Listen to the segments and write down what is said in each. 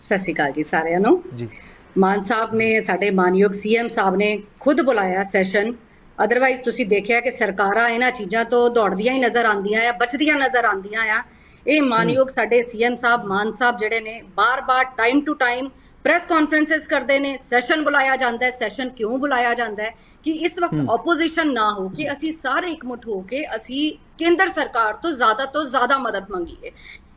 ਸਤਿ ਸ਼੍ਰੀ ਅਕਾਲ ਜੀ ਸਾਰਿਆਂ ਨੂੰ। ਜੀ। ਮਾਨ ਸਾਹਿਬ ਨੇ ਸਾਡੇ ਮਾਨਯੋਗ ਸੀਐਮ ਸਾਹਿਬ ਨੇ ਖੁਦ ਬੁਲਾਇਆ ਸੈਸ਼ਨ। ਅਦਰਵਾਈਜ਼ ਤੁਸੀਂ ਦੇਖਿਆ ਕਿ ਸਰਕਾਰਾਂ ਇਹਨਾਂ ਚੀਜ਼ਾਂ ਤੋਂ ਦੌੜਦੀਆਂ ਹੀ ਨਜ਼ਰ ਆਉਂਦੀਆਂ ਆ ਬਚਦੀਆਂ ਨਜ਼ਰ ਆਉਂਦੀਆਂ ਆ। ਇਹ ਮਾਨਯੋਗ ਸਾਡੇ ਸੀਐਮ ਸਾਹਿਬ ਮਾਨ ਸਾਹਿਬ ਜਿਹੜੇ ਨੇ ਬਾਰ-ਬਾਰ time to time press conferences ਕਰਦੇ ਨੇ ਸੈਸ਼ਨ ਬੁਲਾਇਆ ਜਾਂਦਾ ਹੈ ਸੈਸ਼ਨ ਕਿਉਂ ਬੁਲਾਇਆ ਜਾਂਦਾ ਹੈ? ਕਿ ਇਸ ਵਕਤ ਆਪੋਜੀਸ਼ਨ ਨਾ ਹੋ ਕਿ ਅਸੀਂ ਸਾਰੇ ਇਕਮੁੱਠ ਹੋ ਕੇ ਅਸੀਂ ਕੇਂਦਰ ਸਰਕਾਰ ਤੋਂ ਜ਼ਿਆਦਾ ਤੋਂ ਜ਼ਿਆਦਾ ਮਦਦ ਮੰਗੀਏ।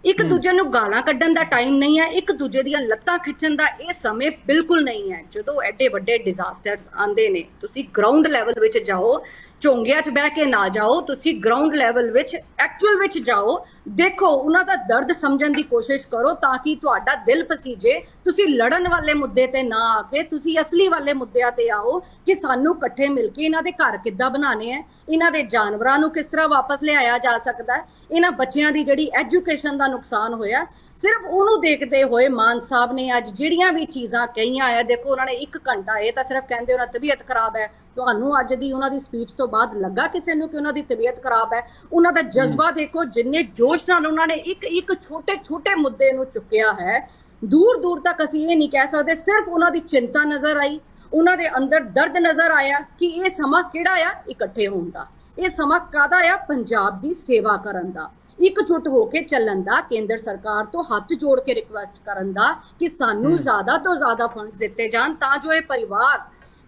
ਇੱਕ ਦੂਜੇ ਨੂੰ ਗਾਲਾਂ ਕੱਢਣ ਦਾ ਟਾਈਮ ਨਹੀਂ ਹੈ ਇੱਕ ਦੂਜੇ ਦੀਆਂ ਲੱਤਾਂ ਖਿੱਚਣ ਦਾ ਇਹ ਸਮੇਂ ਬਿਲਕੁਲ ਨਹੀਂ ਹੈ। ਜਦੋਂ ਐਡੇ ਵੱਡੇ ਡਿਜ਼ਾਸਟਰਸ ਆਉਂਦੇ ਨੇ ਤੁਸੀਂ ਗਰਾਊਂਡ ਲੈਵਲ ਵਿੱਚ ਜਾਓ ਝੋਂਗਿਆਂ 'ਚ ਬਹਿ ਕੇ ਨਾ ਜਾਓ, ਤੁਸੀਂ ਗਰਾਊਂਡ ਲੈਵਲ ਵਿੱਚ ਐਕਚੁਅਲ ਵਿੱਚ ਜਾਓ, ਦੇਖੋ, ਉਹਨਾਂ ਦਾ ਦਰਦ ਸਮਝਣ ਦੀ ਕੋਸ਼ਿਸ਼ ਕਰੋ ਤਾਂ ਕਿ ਤੁਹਾਡਾ ਦਿਲ ਪਸੀਜੇ, ਤੁਸੀਂ ਲੜਨ ਵਾਲੇ ਮੁੱਦੇ ਤੇ ਨਾ ਆ ਕੇ, ਤੁਸੀਂ ਅਸਲੀ ਵਾਲੇ ਮੁੱਦਿਆਂ ਤੇ ਆਓ ਕਿ ਸਾਨੂੰ ਇਕੱਠੇ ਮਿਲ ਕੇ ਇਹਨਾਂ ਦੇ ਘਰ ਕਿੱਦਾਂ ਬਣਾਉਣੇ ਆ, ਇਹਨਾਂ ਦੇ ਜਾਨਵਰਾਂ ਨੂੰ ਕਿਸ ਤਰ੍ਹਾਂ ਵਾਪਸ ਲਿਆਇਆ ਜਾ ਸਕਦਾ ਹੈ, ਇਹਨਾਂ ਬੱਚਿਆਂ ਦੀ ਜਿਹੜੀ ਐਜੂਕੇਸ਼ਨ ਦਾ ਨੁਕਸਾਨ ਹੋਇਆ ਸਿਰਫ ਉਹਨੂੰ ਦੇਖਦੇ ਹੋਏ ਮਾਨ ਸਾਹਿਬ ਨੇ ਅੱਜ ਜਿਹੜੀਆਂ ਵੀ ਚੀਜ਼ਾਂ ਕਹੀਆਂ ਆ ਦੇਖੋ ਉਹਨਾਂ ਨੇ 1 ਘੰਟਾ ਇਹ ਤਾਂ ਸਿਰਫ ਕਹਿੰਦੇ ਉਹਨਾਂ ਤਬੀਅਤ ਖਰਾਬ ਹੈ। ਤੁਹਾਨੂੰ ਅੱਜ ਦੀ ਉਹਨਾਂ ਦੀ ਸਪੀਚ ਤੋਂ ਬਾਅਦ ਲੱਗਾ ਕਿਸੇ ਨੂੰ ਕਿ ਉਹਨਾਂ ਦੀ ਤਬੀਅਤ ਖਰਾਬ ਹੈ? ਉਹਨਾਂ ਦਾ ਜਜ਼ਬਾ ਦੇਖੋ ਜਿੰਨੇ ਜੋਸ਼ ਨਾਲ ਉਹਨਾਂ ਨੇ ਇੱਕ ਇੱਕ ਛੋਟੇ ਛੋਟੇ ਮੁੱਦੇ ਨੂੰ ਚੁੱਕਿਆ ਹੈ ਦੂਰ ਦੂਰ ਤੱਕ ਅਸੀਂ ਇਹ ਨਹੀਂ ਕਹਿ ਸਕਦੇ। ਸਿਰਫ ਉਹਨਾਂ ਦੀ ਚਿੰਤਾ ਨਜ਼ਰ ਆਈ ਉਹਨਾਂ ਦੇ ਅੰਦਰ ਦਰਦ ਨਜ਼ਰ ਆਇਆ ਕਿ ਇਹ ਸਮਾਂ ਕਿਹੜਾ ਆ? ਇਕੱਠੇ ਹੋਣ ਦਾ। ਇਹ ਸਮਾਂ ਕਾਦਾ ਆ? ਪੰਜਾਬ ਦੀ ਸੇਵਾ ਕਰਨ ਦਾ। ਇਕਜੁੱਟ ਹੋ ਕੇ ਚੱਲਣ ਦਾ ਕੇਂਦਰ ਸਰਕਾਰ ਤੋਂ ਹੱਥ ਜੋੜ ਕੇ ਰਿਕੁਐਸਟ ਕਰਨ ਦਾ ਕਿ ਸਾਨੂੰ ਜ਼ਿਆਦਾ ਤੋਂ ਜ਼ਿਆਦਾ ਫੰਡਸ ਦਿੱਤੇ ਜਾਣ ਤਾਂ ਜੋ ਇਹ ਪਰਿਵਾਰ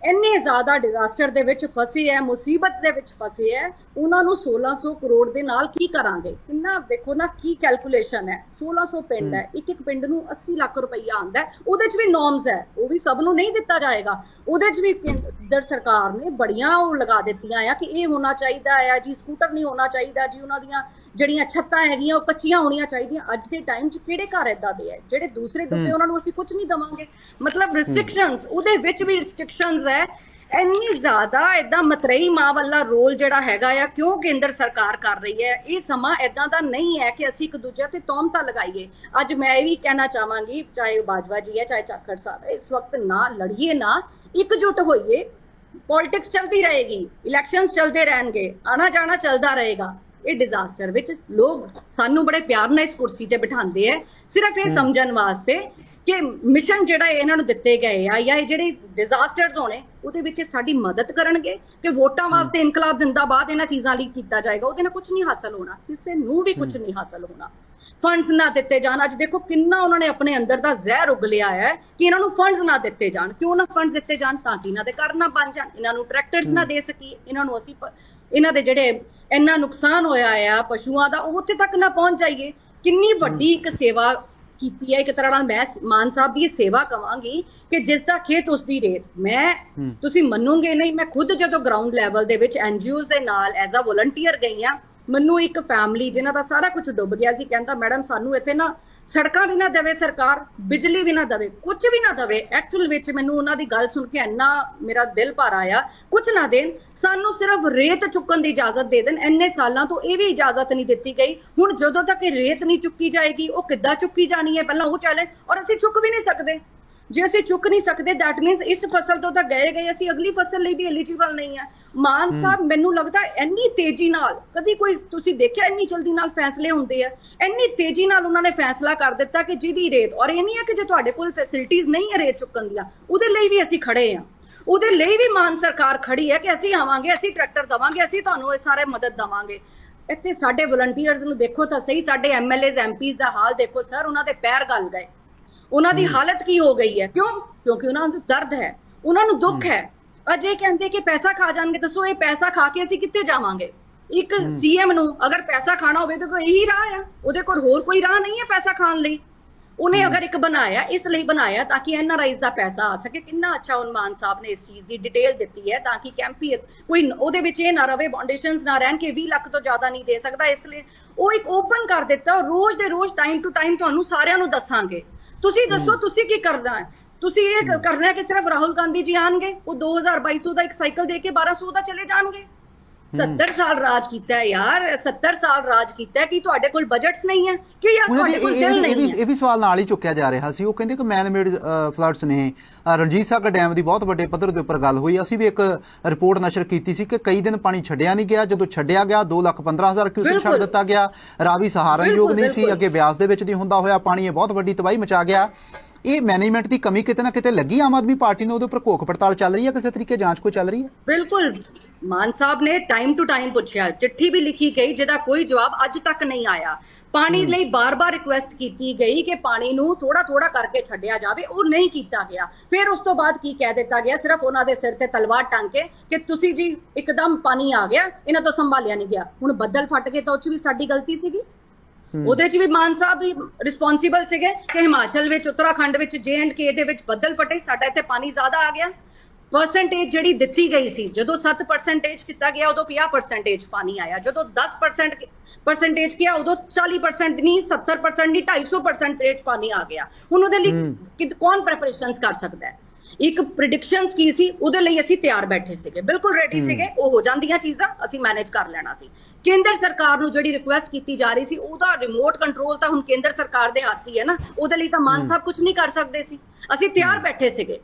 ਇੰਨੇ ਜ਼ਿਆਦਾ ਡਿਜ਼ਾਸਟਰ ਦੇ ਵਿੱਚ ਫਸੇ ਹੈ ਮੁਸੀਬਤ ਦੇ ਵਿੱਚ ਫਸੇ ਹੈ ਉਹਨਾਂ ਨੂੰ 1600 ਕਰੋੜ ਦੇ ਨਾਲ ਕੀ ਕਰਾਂਗੇ? ਕਿੰਨਾ ਦੇਖੋ ਨਾ ਕੀ ਕੈਲਕੂਲੇਸ਼ਨ ਹੈ। 1600 ਪਿੰਡ ਹੈ ਇੱਕ ਇੱਕ ਪਿੰਡ ਨੂੰ 80 ਲੱਖ ਰੁਪਈਆ ਆਂਦਾ ਹੈ। ਉਹਦੇ 'ਚ ਵੀ ਨੋਰਮਸ ਹੈ ਉਹ ਵੀ ਸਭ ਨੂੰ ਨਹੀਂ ਦਿੱਤਾ ਜਾਏਗਾ। ਉਹਦੇ 'ਚ ਵੀ ਕੇਂਦਰ ਸਰਕਾਰ ਨੇ ਬੜੀਆਂ ਉਹ ਲਗਾ ਦਿੱਤੀਆਂ ਆ ਕਿ ਇਹ ਹੋਣਾ ਚਾਹੀਦਾ ਹੈ ਜੀ ਸਕੂਟਰ ਨਹੀਂ ਹੋਣਾ ਚਾਹੀਦਾ ਜੀ ਉਹਨਾਂ ਦੀਆਂ ਜਿਹੜੀਆਂ ਛੱਤਾਂ ਹੈਗੀਆਂ ਉਹ ਕੱਚੀਆਂ ਹੋਣੀਆਂ ਚਾਹੀਦੀਆਂ। ਅੱਜ ਦੇ ਟਾਈਮ 'ਚ ਕਿਹੜੇ ਘਰ ਏਦਾਂ ਦੇ ਹੈ ਜਿਹੜੇ ਦੂਸਰੇ ਡੁੱਬੇ ਉਹਨਾਂ ਨੂੰ ਅਸੀਂ ਕੁਝ ਨਹੀਂ ਦਵਾਂਗੇ। ਮਤਲਬ ਰੈਸਟ੍ਰਿਕਸ਼ਨਸ ਉਹਦੇ ਵਿੱਚ ਵੀ ਰੈਸਟ੍ਰਿਕਸ਼ਨਸ ਹੈ। ਇੰਨੀ ਜ਼ਿਆਦਾ ਏਦਾਂ ਮਤਰੇਈ ਮਾਂ ਵਾਲਾ ਰੋਲ ਜਿਹੜਾ ਹੈਗਾ ਆ ਕਿਉਂ ਕੇਂਦਰ ਸਰਕਾਰ ਕਰ ਰਹੀ ਹੈ? ਇਹ ਸਮਾਂ ਏਦਾਂ ਦਾ ਨਹੀਂ ਹੈ ਕਿ ਅਸੀਂ ਇੱਕ ਦੂਜੇ ਤੇ ਤੌਮਤਾ ਲਗਾਈਏ। ਅੱਜ ਮੈਂ ਇਹ ਵੀ ਕਹਿਣਾ ਚਾਹਾਂਗੀ ਚਾਹੇ ਬਾਜਵਾ ਜੀ ਹੈ ਚਾਹੇ ਚਾਕਰ ਸਾਹਿਬ ਹੈ ਇਸ ਵਕਤ ਨਾ ਲੜੀਏ ਨਾ ਇਕਜੁੱਟ ਹੋਈਏ। ਪੋਲਿਟਿਕਸ ਚਲਦੀ ਰਹੇਗੀ ਇਲੈਕਸ਼ਨਸ ਚੱਲਦੇ ਰਹਿਣਗੇ ਆਣਾ ਜਾਣਾ ਚੱਲਦਾ ਰਹੇਗਾ। ਇਹ ਡਿਜ਼ਾਸਟਰ ਵਿੱਚ ਲੋਕ ਸਾਨੂੰ ਬੜੇ ਪਿਆਰ ਨਾਲ ਇਸ ਕੁਰਸੀ ਤੇ ਬਿਠਾਉਂਦੇ ਐ ਸਿਰਫ ਇਹ ਸਮਝਣ ਵਾਸਤੇ ਕਿ ਮਿਸ਼ਨ ਜਿਹੜਾ ਇਹਨਾਂ ਨੂੰ ਦਿੱਤੇ ਗਏ ਆ ਜਾਂ ਇਹ ਜਿਹੜੇ ਡਿਜ਼ਾਸਟਰਸ ਹੋਣੇ ਉਹਦੇ ਵਿੱਚ ਸਾਡੀ ਮਦਦ ਕਰਨਗੇ ਕਿ ਵੋਟਾਂ ਵਾਸਤੇ ਇਨਕਲਾਬ ਜ਼ਿੰਦਾਬਾਦ ਇਹਨਾਂ ਚੀਜ਼ਾਂ ਲਈ ਕੀਤਾ ਜਾਏਗਾ। ਉਹਦੇ ਨਾਲ ਕੁਝ ਨਹੀਂ ਹਾਸਲ ਹੋਣਾ ਕਿਸੇ ਨੂੰ ਵੀ ਕੁਝ ਨਹੀਂ ਹਾਸਲ ਹੋਣਾ। ਫੰਡਸ ਨਾ ਦਿੱਤੇ ਜਾਣ। ਅੱਜ ਦੇਖੋ ਕਿੰਨਾ ਉਹਨਾਂ ਨੇ ਆਪਣੇ ਅੰਦਰ ਦਾ ਜ਼ਹਿਰ ਉਗਲਿਆ ਹੈ ਕਿ ਇਹਨਾਂ ਨੂੰ ਫੰਡਸ ਨਾ ਦਿੱਤੇ ਜਾਣ। ਕਿਉਂ ਨਾ ਫੰਡਸ ਦਿੱਤੇ ਜਾਣ ਤਾਂ ਕਿ ਇਹਨਾਂ ਦੇ ਘਰ ਨਾ ਬਣ ਜਾਣ। ਇਹਨਾਂ ਨੂੰ ਟਰੈਕਟਰਸ ਨਾ ਦੇ ਸਕੀਏ। ਇਹਨਾਂ ਨੂੰ ਅਸੀਂ ਇਹਨਾਂ ਦੇ ਜਿਹੜੇ ਇੰਨਾ ਨੁਕਸਾਨ ਹੋਇਆ ਆ ਪਸ਼ੂਆਂ ਦਾ ਉਹ ਉੱਥੇ ਤੱਕ ਨਾ ਪਹੁੰਚ ਜਾਈਏ। ਕਿੰਨੀ ਵੱਡੀ ਇੱਕ ਸੇਵਾ ਕੀਤੀ ਹੈ ਇੱਕ ਤਰ੍ਹਾਂ ਨਾਲ ਮੈਂ ਮਾਨ ਸਾਹਿਬ ਦੀ ਇਹ ਸੇਵਾ ਕਵਾਂਗੀ ਕਿ ਜਿਸ ਦਾ ਖੇਤ ਉਸ ਦੀ ਰੇਤ। ਮੈਂ ਤੁਸੀਂ ਮੰਨੋਗੇ ਨਹੀਂ ਮੈਂ ਖੁਦ ਜਦੋਂ ਗਰਾਊਂਡ ਲੈਵਲ ਦੇ ਵਿੱਚ ਐਨਜੀਓਜ਼ ਦੇ ਨਾਲ ਐਜ਼ ਅ ਵਲੰਟੀਅਰ ਗਈ ਆ ਮੈਨੂੰ ਇੱਕ ਫੈਮਿਲੀ ਜਿਨ੍ਹਾਂ ਦਾ ਸਾਰਾ ਕੁਝ ਡੁੱਬ ਗਿਆ ਸੀ ਕਹਿੰਦਾ ਮੈਡਮ ਸਾਨੂੰ ਇੱਥੇ ਨਾ ਸੜਕਾਂ ਵੀ ਨਾ ਦੇਵੇ ਸਰਕਾਰ, ਬਿਜਲੀ ਵੀ ਨਾ ਦੇਵੇ ਕੁਝ ਵੀ ਨਾ ਦੇਵੇ ਐਕਚੁਅਲ ਵਿੱਚ ਮੈਨੂੰ ਉਹਨਾਂ ਦੀ ਗੱਲ ਸੁਣ ਕੇ ਇੰਨਾ ਮੇਰਾ ਦਿਲ ਭਰ ਆਇਆ। ਕੁਝ ਨਾ ਦੇਣ, ਸਾਨੂੰ ਸਿਰਫ ਰੇਤ ਚੁੱਕਣ ਦੀ ਇਜਾਜ਼ਤ ਦੇ ਦੇਣ। ਇੰਨੇ ਸਾਲਾਂ ਤੋਂ ਇਹ ਵੀ ਇਜਾਜ਼ਤ ਨਹੀਂ ਦਿੱਤੀ ਗਈ। ਹੁਣ ਜਦੋਂ ਤੱਕ ਇਹ ਰੇਤ ਨਹੀਂ ਚੁੱਕੀ ਜਾਏਗੀ, ਉਹ ਕਿੱਦਾਂ ਚੁੱਕੀ ਜਾਣੀ ਹੈ? ਪਹਿਲਾਂ ਉਹ ਚੈਲੰਜ ਔਰ ਅਸੀਂ ਚੁੱਕ ਵੀ ਨਹੀਂ ਸਕਦੇ। ਜੇ ਅਸੀਂ ਚੁੱਕ ਨਹੀਂ ਸਕਦੇ ਦੈਟ ਮੀਨਸ ਇਸ ਫਸਲ ਤੋਂ ਤਾਂ ਗਏ ਗਏ ਅਸੀਂ ਅਗਲੀ ਫਸਲ ਲਈ ਵੀ ਐਲੀਜੀਬਲ ਨਹੀਂ ਆ। ਮਾਨ ਸਾਹਿਬ ਮੈਨੂੰ ਲੱਗਦਾ ਇੰਨੀ ਤੇਜ਼ੀ ਨਾਲ ਕਦੀ ਕੋਈ ਤੁਸੀਂ ਦੇਖਿਆ ਇੰਨੀ ਜਲਦੀ ਨਾਲ ਫੈਸਲੇ ਹੁੰਦੇ ਆ? ਇੰਨੀ ਤੇਜ਼ੀ ਨਾਲ ਉਹਨਾਂ ਨੇ ਫੈਸਲਾ ਕਰ ਦਿੱਤਾ ਕਿ ਜਿਹਦੀ ਰੇਤ ਔਰ ਇਹ ਨਹੀਂ ਹੈ ਕਿ ਜੇ ਤੁਹਾਡੇ ਕੋਲ ਫੈਸਿਲਿਟੀਆਂ ਨਹੀਂ ਹੈ ਰੇਤ ਚੁੱਕਣ ਦੀਆਂ ਉਹਦੇ ਲਈ ਵੀ ਅਸੀਂ ਖੜੇ ਆ। ਉਹਦੇ ਲਈ ਵੀ ਮਾਨ ਸਰਕਾਰ ਖੜੀ ਹੈ ਕਿ ਅਸੀਂ ਆਵਾਂਗੇ ਅਸੀਂ ਟਰੈਕਟਰ ਦਵਾਂਗੇ ਅਸੀਂ ਤੁਹਾਨੂੰ ਇਹ ਸਾਰੇ ਮਦਦ ਦਵਾਂਗੇ। ਇੱਥੇ ਸਾਡੇ ਵਲੰਟੀਅਰਸ ਨੂੰ ਦੇਖੋ ਤਾਂ ਸਹੀ ਸਾਡੇ ਐਮਐਲਏਜ਼ ਐਮਪੀਜ਼ ਦਾ ਹਾਲ ਦੇਖੋ ਸਰ ਉਹਨਾਂ ਦੇ ਪੈਰ ਗਲ ਗਏ। ਉਹਨਾਂ ਦੀ ਹਾਲਤ ਕੀ ਹੋ ਗਈ ਹੈ? ਕਿਉਂ? ਕਿਉਂਕਿ ਉਹਨਾਂ ਨੂੰ ਦਰਦ ਹੈ ਉਹਨਾਂ ਨੂੰ ਦੁੱਖ ਹੈ। ਅਜੇ ਕਹਿੰਦੇ ਕਿ ਪੈਸਾ ਖਾ ਜਾਣਗੇ ਦੱਸੋ ਇਹ ਪੈਸਾ ਖਾ ਕੇ ਅਸੀਂ ਕਿੱਥੇ ਜਾਵਾਂਗੇ? ਇੱਕ ਸੀਐਮ ਨੂੰ ਅਗਰ ਪੈਸਾ ਖਾਣਾ ਹੋਵੇ ਤਾਂ ਕੋਈ ਇਹੀ ਰਾਹ ਆ। ਉਹਦੇ ਕੋਲ ਹੋਰ ਕੋਈ ਰਾਹ ਨਹੀਂ ਹੈ ਪੈਸਾ ਖਾਣ ਲਈ। ਉਹਨੇ ਅਗਰ ਇੱਕ ਬਣਾਇਆ ਇਸ ਲਈ ਬਣਾਇਆ ਤਾਂ ਕਿ ਐਨਆਰਆਈਜ਼ ਦਾ ਪੈਸਾ ਆ ਸਕੇ। ਕਿੰਨਾ ਅੱਛਾ ਉਨਮਾਨ ਸਾਹਿਬ ਨੇ ਇਸ ਚੀਜ਼ ਦੀ ਡਿਟੇਲ ਦਿੱਤੀ ਹੈ ਤਾਂ ਕਿ ਕੈਂਪੀ ਕੋਈ ਉਹਦੇ ਵਿੱਚ ਇਹ ਨਾ ਰਵੇ ਬਾਉਂਡੇਸ਼ਨਸ ਨਾ ਰਹਿਣ ਕਿ 20 ਲੱਖ ਤੋਂ ਜ਼ਿਆਦਾ ਨਹੀਂ ਦੇ ਸਕਦਾ। ਇਸ ਲਈ ਉਹ ਇੱਕ ਓਪਨ ਕਰ ਦਿੱਤਾ। ਰੋਜ਼ ਦੇ ਰੋਜ਼ ਟਾਈਮ ਟੂ ਟਾਈਮ ਤੁਹਾਨੂੰ ਸਾਰਿਆਂ ਨੂੰ ਦੱਸਾਂਗੇ। ਤੁਸੀਂ ਦੱਸੋ ਤੁਸੀਂ ਕੀ ਕਰਨਾ ਹੈ? ਤੁਸੀਂ ਇਹ ਕਰ- ਕਰਨਾ ਹੈ ਕਿ ਸਿਰਫ ਰਾਹੁਲ ਗਾਂਧੀ ਜੀ ਆਣਗੇ? ਉਹ 2200 ਦਾ ਇੱਕ ਸਾਈਕਲ ਦੇ ਕੇ 1200 ਦਾ ਚਲੇ ਜਾਣਗੇ? 70 ਸਾਲ ਰਾਜ ਕੀਤਾ ਹੈ ਯਾਰ 70 ਸਾਲ ਰਾਜ ਕੀਤਾ ਹੈ ਕਿ ਤੁਹਾਡੇ ਕੋਲ ਬਜਟਸ ਨਹੀਂ ਹੈ? ਕਿ ਯਾਰ ਤੁਹਾਡੇ ਕੋਲ ਦਿਲ ਨਹੀਂ ਹੈ? ਇਹ ਵੀ ਸਵਾਲ ਨਾਲ ਹੀ ਚੁੱਕਿਆ ਜਾ ਰਿਹਾ ਸੀ। ਉਹ ਕਹਿੰਦੇ ਕਿ ਮੈਨ ਮੇਡ ਫਲੱਡਸ ਨੇ ਰਣਜੀਤ ਸਾਗਰ ਡੈਮ ਦੀ ਬਹੁਤ ਵੱਡੇ ਪੱਧਰ ਦੇ ਉੱਪਰ ਗੱਲ ਹੋਈ। ਅਸੀਂ ਵੀ ਇੱਕ ਰਿਪੋਰਟ ਨਸ਼ਰ ਕੀਤੀ ਸੀ ਕਿ ਕਈ ਦਿਨ ਪਾਣੀ ਛੱਡਿਆ ਨਹੀਂ ਗਿਆ। ਜਦੋਂ ਛੱਡਿਆ ਗਿਆ 2 ਲੱਖ 15000 ਕਿਊਸੈਕ ਛੱਡ। ਦਿੱਤਾ ਗਿਆ। ਰਾਵੀ ਸਹਾਰਨਯੋਗ ਨਹੀਂ ਸੀ। ਅੱਗੇ ਬਿਆਸ ਦੇ ਵਿੱਚ ਦੀ ਹੁੰਦਾ ਹੋਇਆ। ਪਾਣੀ ਇਹ ਬਹੁਤ ਵੱਡੀ ਤਬਾਹੀ ਮਚਾ ਗਿਆ। ਇਹ ਮੈਨੇਜਮੈਂਟ ਦੀ ਕਮੀ ਕਿਤੇ ਨਾ ਕਿਤੇ ਲੱਗੀ ਆਮ ਆਦਮੀ ਪਾਰਟੀ ਨੂੰ ਉਹਦੇ ਉੱਪਰ ਘੋਖ ਪੜਤਾਲ ਚੱਲ ਰਹੀ ਹੈ ਕਿਸੇ ਤਰੀਕੇ ਜਾਂਚ ਕੋਈ ਚੱਲ ਰਹੀ ਹੈ? ਬਿਲਕੁਲ। ਮਾਨ ਸਾਹਿਬ ਨੇ ਟਾਈਮ ਟੂ ਟਾਈਮ ਪੁੱਛਿਆ ਚਿੱਠੀ ਵੀ ਲਿਖੀ ਗਈ ਜਿਹਦਾ ਕੋਈ ਜਵਾਬ ਅੱਜ ਤੱਕ ਨਹੀਂ ਆਇਆ। ਪਾਣੀ ਲਈ ਬਾਰ-ਬਾਰ ਰਿਕੁਐਸਟ ਕੀਤੀ ਗਈ ਕਿ ਪਾਣੀ ਨੂੰ ਥੋੜਾ-ਥੋੜਾ ਕਰਕੇ ਛੱਡਿਆ ਜਾਵੇ ਉਹ ਨਹੀਂ ਕੀਤਾ ਗਿਆ। ਫਿਰ ਉਸ ਤੋਂ ਬਾਅਦ ਕੀ ਕਹਿ ਦਿੱਤਾ ਗਿਆ? ਸਿਰਫ ਉਹਨਾਂ ਦੇ ਸਿਰ ਤੇ ਤਲਵਾਰ ਟੰਗ ਕੇ ਕਿ ਤੁਸੀਂ ਜੀ ਇੱਕਦਮ ਪਾਣੀ ਆ ਗਿਆ ਇਹਨਾਂ ਤੋਂ ਸੰਭਾਲਿਆ ਨਹੀਂ ਗਿਆ। ਹੁਣ ਬੱਦਲ ਫਟ ਗਏ ਤਾਂ ਉਹ 'ਚ ਵੀ ਸਾਡੀ ਗਲਤੀ ਸੀਗੀ? ਉਹਦੇ 'ਚ ਵੀ ਮਾਨ ਸਾਹਿਬ ਵੀ ਰਿਸਪੌਂਸੀਬਲ ਸੀਗੇ ਕਿ ਹਿਮਾਚਲ ਵਿੱਚ ਉੱਤਰਾਖੰਡ ਵਿੱਚ ਕੇ ਦੇ ਵਿੱਚ ਬੱਦਲ ਫਟੇ ਸਾਡਾ ਇੱਥੇ ਪਾਣੀ ਜ਼ਿਆਦਾ ਆ ਗਿਆ। ਪਰਸੈਂਟੇਜ ਜਿਹੜੀ ਦਿੱਤੀ ਗਈ ਸੀ ਜਦੋਂ 7% ਕੀਤਾ ਗਿਆ ਉਦੋਂ 50% ਪਾਣੀ ਆਇਆ। ਜਦੋਂ 10% ਪਰਸੈਂਟੇਜ ਕਿਹਾ ਉਦੋਂ 40% ਨਹੀਂ 70% ਨਹੀਂ 250% ਪਾਣੀ ਆ ਗਿਆ। ਹੁਣ ਉਹਦੇ ਲਈ ਕੌਣ ਪ੍ਰੈਪਰੇਸ਼ਨਸ ਕਰ ਸਕਦਾ ਹੈ? ਇੱਕ ਪ੍ਰਿਡਿਕਸ਼ਨਸ ਕੀ ਸੀ? ਉਹਦੇ ਲਈ ਅਸੀਂ ਤਿਆਰ ਬੈਠੇ ਸੀਗੇ। ਬਿਲਕੁਲ ਰੈਡੀ ਸੀਗੇ। ਉਹ ਹੋ ਜਾਂਦੀਆਂ ਚੀਜ਼ਾਂ ਅਸੀਂ ਮੈਨੇਜ ਕਰ ਲੈਣਾ ਸੀ। ਕੇਂਦਰ ਸਰਕਾਰ ਨੂੰ ਜਿਹੜੀ ਰਿਕੁਐਸਟ ਕੀਤੀ ਜਾ ਰਹੀ ਸੀ ਉਹਦਾ ਰਿਮੋਟ ਕੰਟਰੋਲ ਤਾਂ ਹੁਣ ਕੇਂਦਰ ਸਰਕਾਰ ਦੇ ਹੱਥ ਹੀ ਹੈ ਨਾ। ਉਹਦੇ ਲਈ ਤਾਂ ਮਾਨ ਸਾਹਿਬ ਕੁਝ ਨਹੀਂ ਕਰ ਸਕਦੇ ਸੀ। ਅਸੀਂ ਤਿਆਰ ਬੈਠੇ ਸੀਗੇ।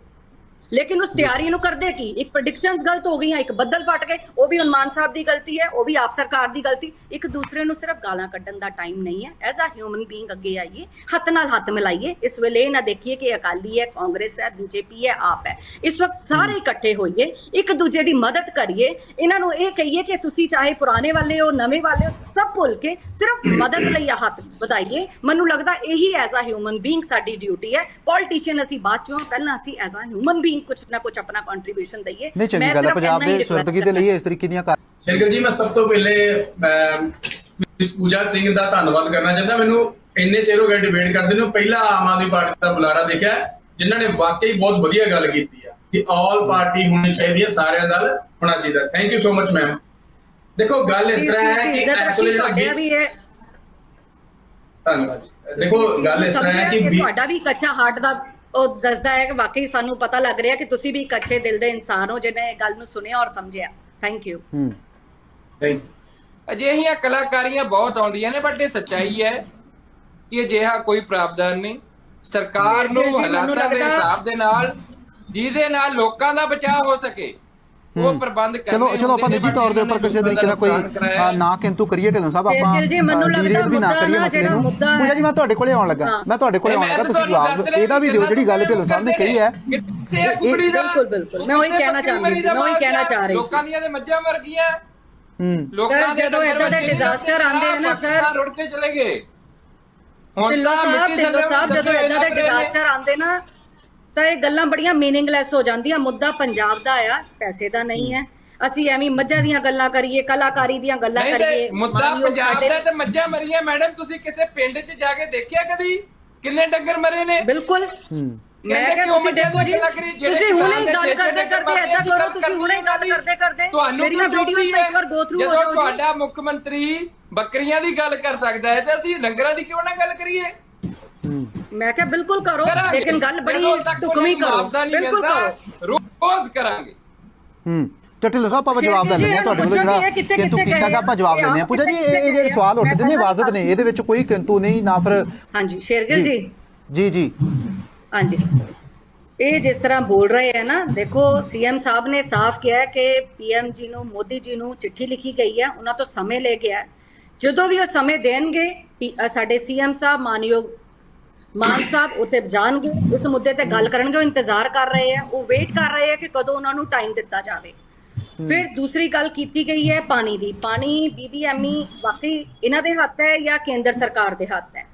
ਲੇਕਿਨ ਉਸ ਤਿਆਰੀ ਨੂੰ ਕਰਦੇ ਕੀ? ਇੱਕ ਪ੍ਰੈਡਿਕਸ਼ਨਸ ਗਲਤ ਹੋ ਗਈਆਂ, ਇੱਕ ਬੱਦਲ ਫਟ ਗਏ, ਉਹ ਵੀ ਉਨਮਾਨ ਸਾਹਿਬ ਦੀ ਗਲਤੀ ਹੈ, ਉਹ ਵੀ ਆਪ ਸਰਕਾਰ ਦੀ ਗਲਤੀ। ਇੱਕ ਦੂਸਰੇ ਨੂੰ ਸਿਰਫ ਗਾਲਾਂ ਕੱਢਣ ਦਾ ਟਾਈਮ ਨਹੀਂ ਹੈ। ਐਜ਼ ਅ ਹਿਊਮਨ ਬੀਇੰਗ ਅੱਗੇ ਆਈਏ, ਹੱਥ ਨਾਲ ਹੱਥ ਮਿਲਾਈਏ। ਇਸ ਵੇਲੇ ਇਹ ਨਾ ਦੇਖੀਏ ਕਿ ਅਕਾਲੀ ਹੈ, ਕਾਂਗਰਸ ਹੈ, ਬੀਜੇਪੀ ਹੈ, ਆਪ ਹੈ। ਇਸ ਵਕਤ ਸਾਰੇ ਇਕੱਠੇ ਹੋਈਏ, ਇੱਕ ਦੂਜੇ ਦੀ ਮਦਦ ਕਰੀਏ। ਇਹਨਾਂ ਨੂੰ ਇਹ ਕਹੀਏ ਕਿ ਤੁਸੀਂ ਚਾਹੇ ਪੁਰਾਣੇ ਵਾਲੇ ਹੋ, ਨਵੇਂ ਵਾਲੇ ਹੋ, ਸਭ ਭੁੱਲ ਕੇ ਸਿਰਫ ਮਦਦ ਲਈ ਹੱਥ ਵਧਾਈਏ। ਮੈਨੂੰ ਲੱਗਦਾ ਇਹੀ ਐਜ਼ ਅ ਹਿਊਮਨ ਬੀਇੰਗ ਸਾਡੀ ਡਿਊਟੀ ਹੈ। ਪੋਲੀਟੀਸ਼ੀਅਨ ਅਸੀਂ ਬਾਅਦ ਚੋਂ ਪਹਿਲਾਂ ਅਸੀਂ ਐਜ਼ ਅ ਹਿਊਮਨ ਬੀਇੰਗ ਕੁਝ ਨਾ ਕੁਝ ਆਪਣਾ ਕੰਟਰੀਬਿਊਸ਼ਨ ਦਈਏ। ਨਹੀਂ ਚੰਗੀ ਮੈਂ ਗੱਲ ਹੈ ਪੰਜਾਬ ਦੇ ਸੁਰਦਗੀ ਦੇ ਲਈ ਇਸ ਤਰੀਕੇ ਦੀਆਂ ਕਾਰ- ਸ਼ਰਗਲ ਜੀ ਮੈਂ ਸਭ ਤੋਂ ਪਹਿਲੇ ਮਿਸ ਪੂਜਾ ਸਿੰਘ ਦਾ ਧੰਨਵਾਦ ਕਰਨਾ ਚਾਹੁੰਦਾ। ਮੈਨੂੰ ਇੰਨੇ ਚਿਰ ਹੋ ਗਏ ਡਿਬੇਟ ਕਰਦੇ ਨੂੰ ਪਹਿਲਾ ਆਮ ਆਦਮੀ ਪਾਰਟੀ ਦਾ ਬੁਲਾਰਾ ਦੇਖਿਆ ਜਿਨ੍ਹਾਂ ਨੇ ਵਾਕਈ ਬਹੁਤ ਵਧੀਆ ਗੱਲ ਕੀਤੀ ਆ ਕਿ ਆਲ ਪਾਰਟੀ ਹੋਣੀ ਚਾਹੀਦੀ ਹੈ ਸਾਰਿਆਂ ਨਾਲ ਹੋਣਾ ਚਾਹੀਦਾ। Thank you so much ma'am ਦੇਖੋ ਗੱਲ ਇਸ ਤਰ੍ਹਾਂ ਹੈ ਕਿ ਐਕਚੁਅਲੀ ਜਿਹੜਾ ਵੀ ਧੰਨਵਾਦ ਜੀ। ਦੇਖੋ ਗੱਲ ਇਸ ਤਰ੍ਹਾਂ ਹੈ ਕਿ ਤੁਹਾਡਾ ਵੀ ਇੱਕ ਅੱਛਾ ਹਾਰਟ ਦਾ ਉਹ ਦੱਸਦਾ ਹੈ ਕਿ ਵਾਕਈ ਸਾਨੂੰ ਪਤਾ ਲੱਗ ਰਿਹਾ ਕਿ ਤੁਸੀਂ ਵੀ ਇੱਕ ਅੱਛੇ ਦਿਲ ਦੇ ਇਨਸਾਨ ਹੋ ਜਿਹਨੇ ਇਹ ਗੱਲ ਨੂੰ ਸੁਣਿਆ ਔਰ ਸਮਝਿਆ। ਥੈਂਕ ਯੂ ਹੂੰ. ਅਜਿਹੀਆਂ ਕਲਾਕਾਰੀਆਂ ਬਹੁਤ ਆਉਂਦੀਆਂ ਨੇ ਬਟ ਇਹ ਸੱਚਾਈ ਹੈ ਕਿ ਅਜਿਹਾ ਕੋਈ ਪ੍ਰਾਵਧਾਨ ਨਹੀਂ। ਸਰਕਾਰ ਨੂੰ ਹਾਲਾਤਾਂ ਦੇ ਹਿਸਾਬ ਦੇ ਨਾਲ ਜਿਹਦੇ ਨਾਲ ਲੋਕਾਂ ਦਾ ਬਚਾਅ ਹੋ ਸਕੇ ਉਹ ਪ੍ਰਬੰਧ ਕਰਨੇ ਚਲੋ ਚਲੋ ਆਪਾਂ ਨੇ, ਨਿੱਜੀ ਤੌਰ ਦੇ ਉੱਪਰ ਨੇ ਕਿਸੇ ਤਰੀਕੇ ਨਾਲ ਕੋਈ ਨਾ ਕਿੰਤੂ ਕਰੀਏ ਢਿੱਲੋਂ ਸਾਹਿਬ ਆਪਾਂ ਜੀ, ਮੈਨੂੰ ਲੱਗਦਾ ਵੀ ਨਾ ਮੁੱਦਾ ਕਰੀਏ ਨਾ ਮਸਲੇ ਜਿਹੜਾ ਨੂੰ ਮੁੱਦਾ ਹੈ- ਪੂਜਾ ਜੀ ਮੈਂ ਤੁਹਾਡੇ ਕੋਲੇ ਆਉਣ ਲੱਗਾ। ਮੈਂ ਤੁਹਾਡੇ ਕੋਲੇ ਆਉਣ ਲੱਗਾ ਤੁਸੀਂ ਜਵਾਬ ਇਹਦਾ ਵੀ ਦਿਓ ਜਿਹੜੀ ਗੱਲ ਢਿੱਲੋਂ ਸਾਹਿਬ ਨੇ ਕਹੀ ਹੈ। ਦਾ? ਬਿਲਕੁਲ, ਬਿਲਕੁਲ। ਮੈਂ ਉਹੀ ਕਹਿਣਾ ਚਾਹੁੰਦੀ ਦਾ ਮੈਂ ਉਹੀ ਕਹਿਣਾ? ਚਾਹ ਰਹੀ ਸੀ। ਲੋਕਾਂ ਦੀਆਂ ਤੇ ਮੱਝਾਂ ਮਰ ਗਈਆਂ। ਹੂੰ। ਲੋਕਾਂ ਦੇ ਜਦੋਂ ਏਦਾਂ ਦੇ disaster ਆਉਂਦੇ ਆ ਨਾ, ਸਰ, ਰੁੜ ਕੇ ਚਲੇ ਗਏ। ਹੁਣ ਤਾਂ ਮਿੱਟੀ ਥੱਲੇ ਸਾਹਿਬ ਜਦੋਂ ਇਦਾਂ ਦੇ ਨੇ। ਡਿਜ਼ਾਸਟਰ ਆਉਂਦੇ ਨਾ ਤਾਂ ਇਹ ਗੱਲਾਂ ਬੜੀਆਂ ਮੀਨਿੰਗਲੈਸ ਹੋ ਜਾਂਦੀਆਂ ਮੁੱਦਾ ਪੰਜਾਬ ਦਾ ਆ ਪੈਸੇ ਦਾ ਨਹੀਂ ਹੈ। ਅਸੀਂ ਐਵੇਂ ਮੱਝਾਂ ਦੀਆਂ ਗੱਲਾਂ ਕਰੀਏ ਕਲਾਕਾਰੀ ਦੀਆਂ ਗੱਲਾਂ ਨਹੀਂ ਕਰੀਏ ਤੇ ਮੁੱਦਾ ਮਾਨਯੋਗ ਪੰਜਾਬ ਸਾਡੇ- ਦਾ ਤੇ ਮੱਝਾਂ ਮਰੀਆਂ ਮੈਡਮ ਤੁਸੀਂ ਕਿਸੇ ਪਿੰਡ 'ਚ ਜਾ ਕੇ ਦੇਖਿਆ ਕਦੀ? ਕਿੰਨੇ ਡੰਗਰ ਮਰੇ ਨੇ? ਬਿਲਕੁਲ। ਹੂੰ। ਮੈਂ ਕਹਿੰਦੇ ਕਿਹਾ ਕਿ ਉਹ ਤੁਸੀਂ ਮੱਝਾਂ ਦੇਖੋ ਜੀ ਦੀ ਲੱਗ ਰਹੀ ਜਿਹੜੇ ਤੁਸੀਂ ਹੁਣੇ ਕਿਸਾਨ ਦੇ ਗੱਲ ਛੇ-ਛੇ ਕਰਦੇ ਡੰਗਰ ਕਰਦੇ ਮਰਦੇ ਏਦਾਂ ਕਰੋ ਗੱਲ ਤੁਸੀਂ ਹੁਣੇ ਗੱਲ ਕਰਦੇ ਕਰਦੇ। ਤੁਹਾਨੂੰ ਮੇਰੀਆਂ ਕਿਉਂ ਚੁੱਭਦੀ ਇੱਕ ਵਾਰ ਗੋ ਥਰੂ ਹੋ ਜਦੋਂ ਜਾਓ ਜੀ। ਤੁਹਾਡਾ ਮੁੱਖ ਮੰਤਰੀ ਬੱਕਰੀਆਂ ਦੀ ਗੱਲ ਕਰ ਸਕਦਾ ਹੈ ਤੇ ਅਸੀਂ ਡੰਗਰਾਂ ਦੀ ਕਿਉਂ ਨਾ ਗੱਲ ਕਰੀਏ? ਮੈਂ ਕਿਹਾ ਬਿਲਕੁਲ ਕਰੋ ਕਰਾਂਗੇ। ਲੇਕਿਨ ਗੱਲ ਬੜੀ ਜਦੋਂ ਤੱਕ ਢੁਕਵੀਂ ਕਰੋ। ਮੁਆਵਜ਼ਾ ਨਹੀਂ ਬਿਲਕੁਲ ਮਿਲਦਾ, ਕਰੋ। ਰੋਜ਼ ਕਰਾਂਗੇ। ਹੂੰ ਢਿੱਲੋਂ ਸਾਹਿਬ ਆਪਾਂ ਜਵਾਬ ਲੈ ਲੈਂਦੇ ਤੁਹਾਡੇ ਕੋਲ ਜਿਹੜਾ ਕਿੰਤੂ ਕੀਤਾ ਗਏ ਗਾ ਆਪਾਂ ਜਵਾਬ ਆ? ਲੈਂਦੇ ਹਾਂ। ਪੂਜਾ ਜੀ ਇਹ ਇਹ ਜਿਹੜੇ ਸਵਾਲ ਉੱਠਦੇ ਨੇ ਵਾਜਬ ਨੇ ਇਹਦੇ ਵਿੱਚ ਕੋਈ ਕਿੰਤੂ ਨਹੀਂ ਨਾ ਫਿਰ ਹਾਂਜੀ ਸ਼ੇਰਗਿਲ ਜੀ। ਜੀ। ਜੀ ਹਾਂਜੀ। ਇਹ ਜਿਸ ਤਰ੍ਹਾਂ ਬੋਲ ਰਹੇ ਹੈ ਨਾ ਦੇਖੋ ਸੀਐਮ ਸਾਹਿਬ ਨੇ ਸਾਫ਼ ਕਿਹਾ ਹੈ ਕਿ ਪੀਐਮ ਜੀ ਨੂੰ ਮੋਦੀ ਜੀ ਨੂੰ ਚਿੱਠੀ ਲਿਖੀ ਗਈ ਹੈ ਉਹਨਾਂ ਤੋਂ ਸਮੇਂ ਲੈ ਗਿਆ। ਹੈ। ਜਦੋਂ ਵੀ ਉਹ ਸਮੇਂ ਦੇਣਗੇ ਪੀ- ਅ, ਸਾਡੇ ਸੀਐਮ ਸਾਹਿਬ ਮਾਨਯੋਗ ਮਾਨ ਸਾਹਿਬ ਉੱਥੇ ਜਾਣਗੇ ਇਸ ਮੁੱਦੇ ਤੇ ਗੱਲ ਕਰਨਗੇ ਉਹ ਇੰਤਜ਼ਾਰ ਕਰ ਰਹੇ ਆ ਉਹ ਵੇਟ ਕਰ ਰਹੇ ਆ ਕਿ ਕਦੋਂ ਉਹਨਾਂ ਨੂੰ ਟਾਈਮ ਦਿੱਤਾ ਜਾਵੇ। ਫਿਰ ਦੂਸਰੀ ਗੱਲ ਕੀਤੀ ਗਈ ਹੈ ਪਾਣੀ ਦੀ। ਪਾਣੀ ਬੀਬੀਐਮਈ ਵਾਕਈ ਇਹਨਾਂ ਦੇ ਹੱਥ ਹੈ ਜਾਂ ਕੇਂਦਰ ਸਰਕਾਰ ਦੇ ਹੱਥ ਹੈ?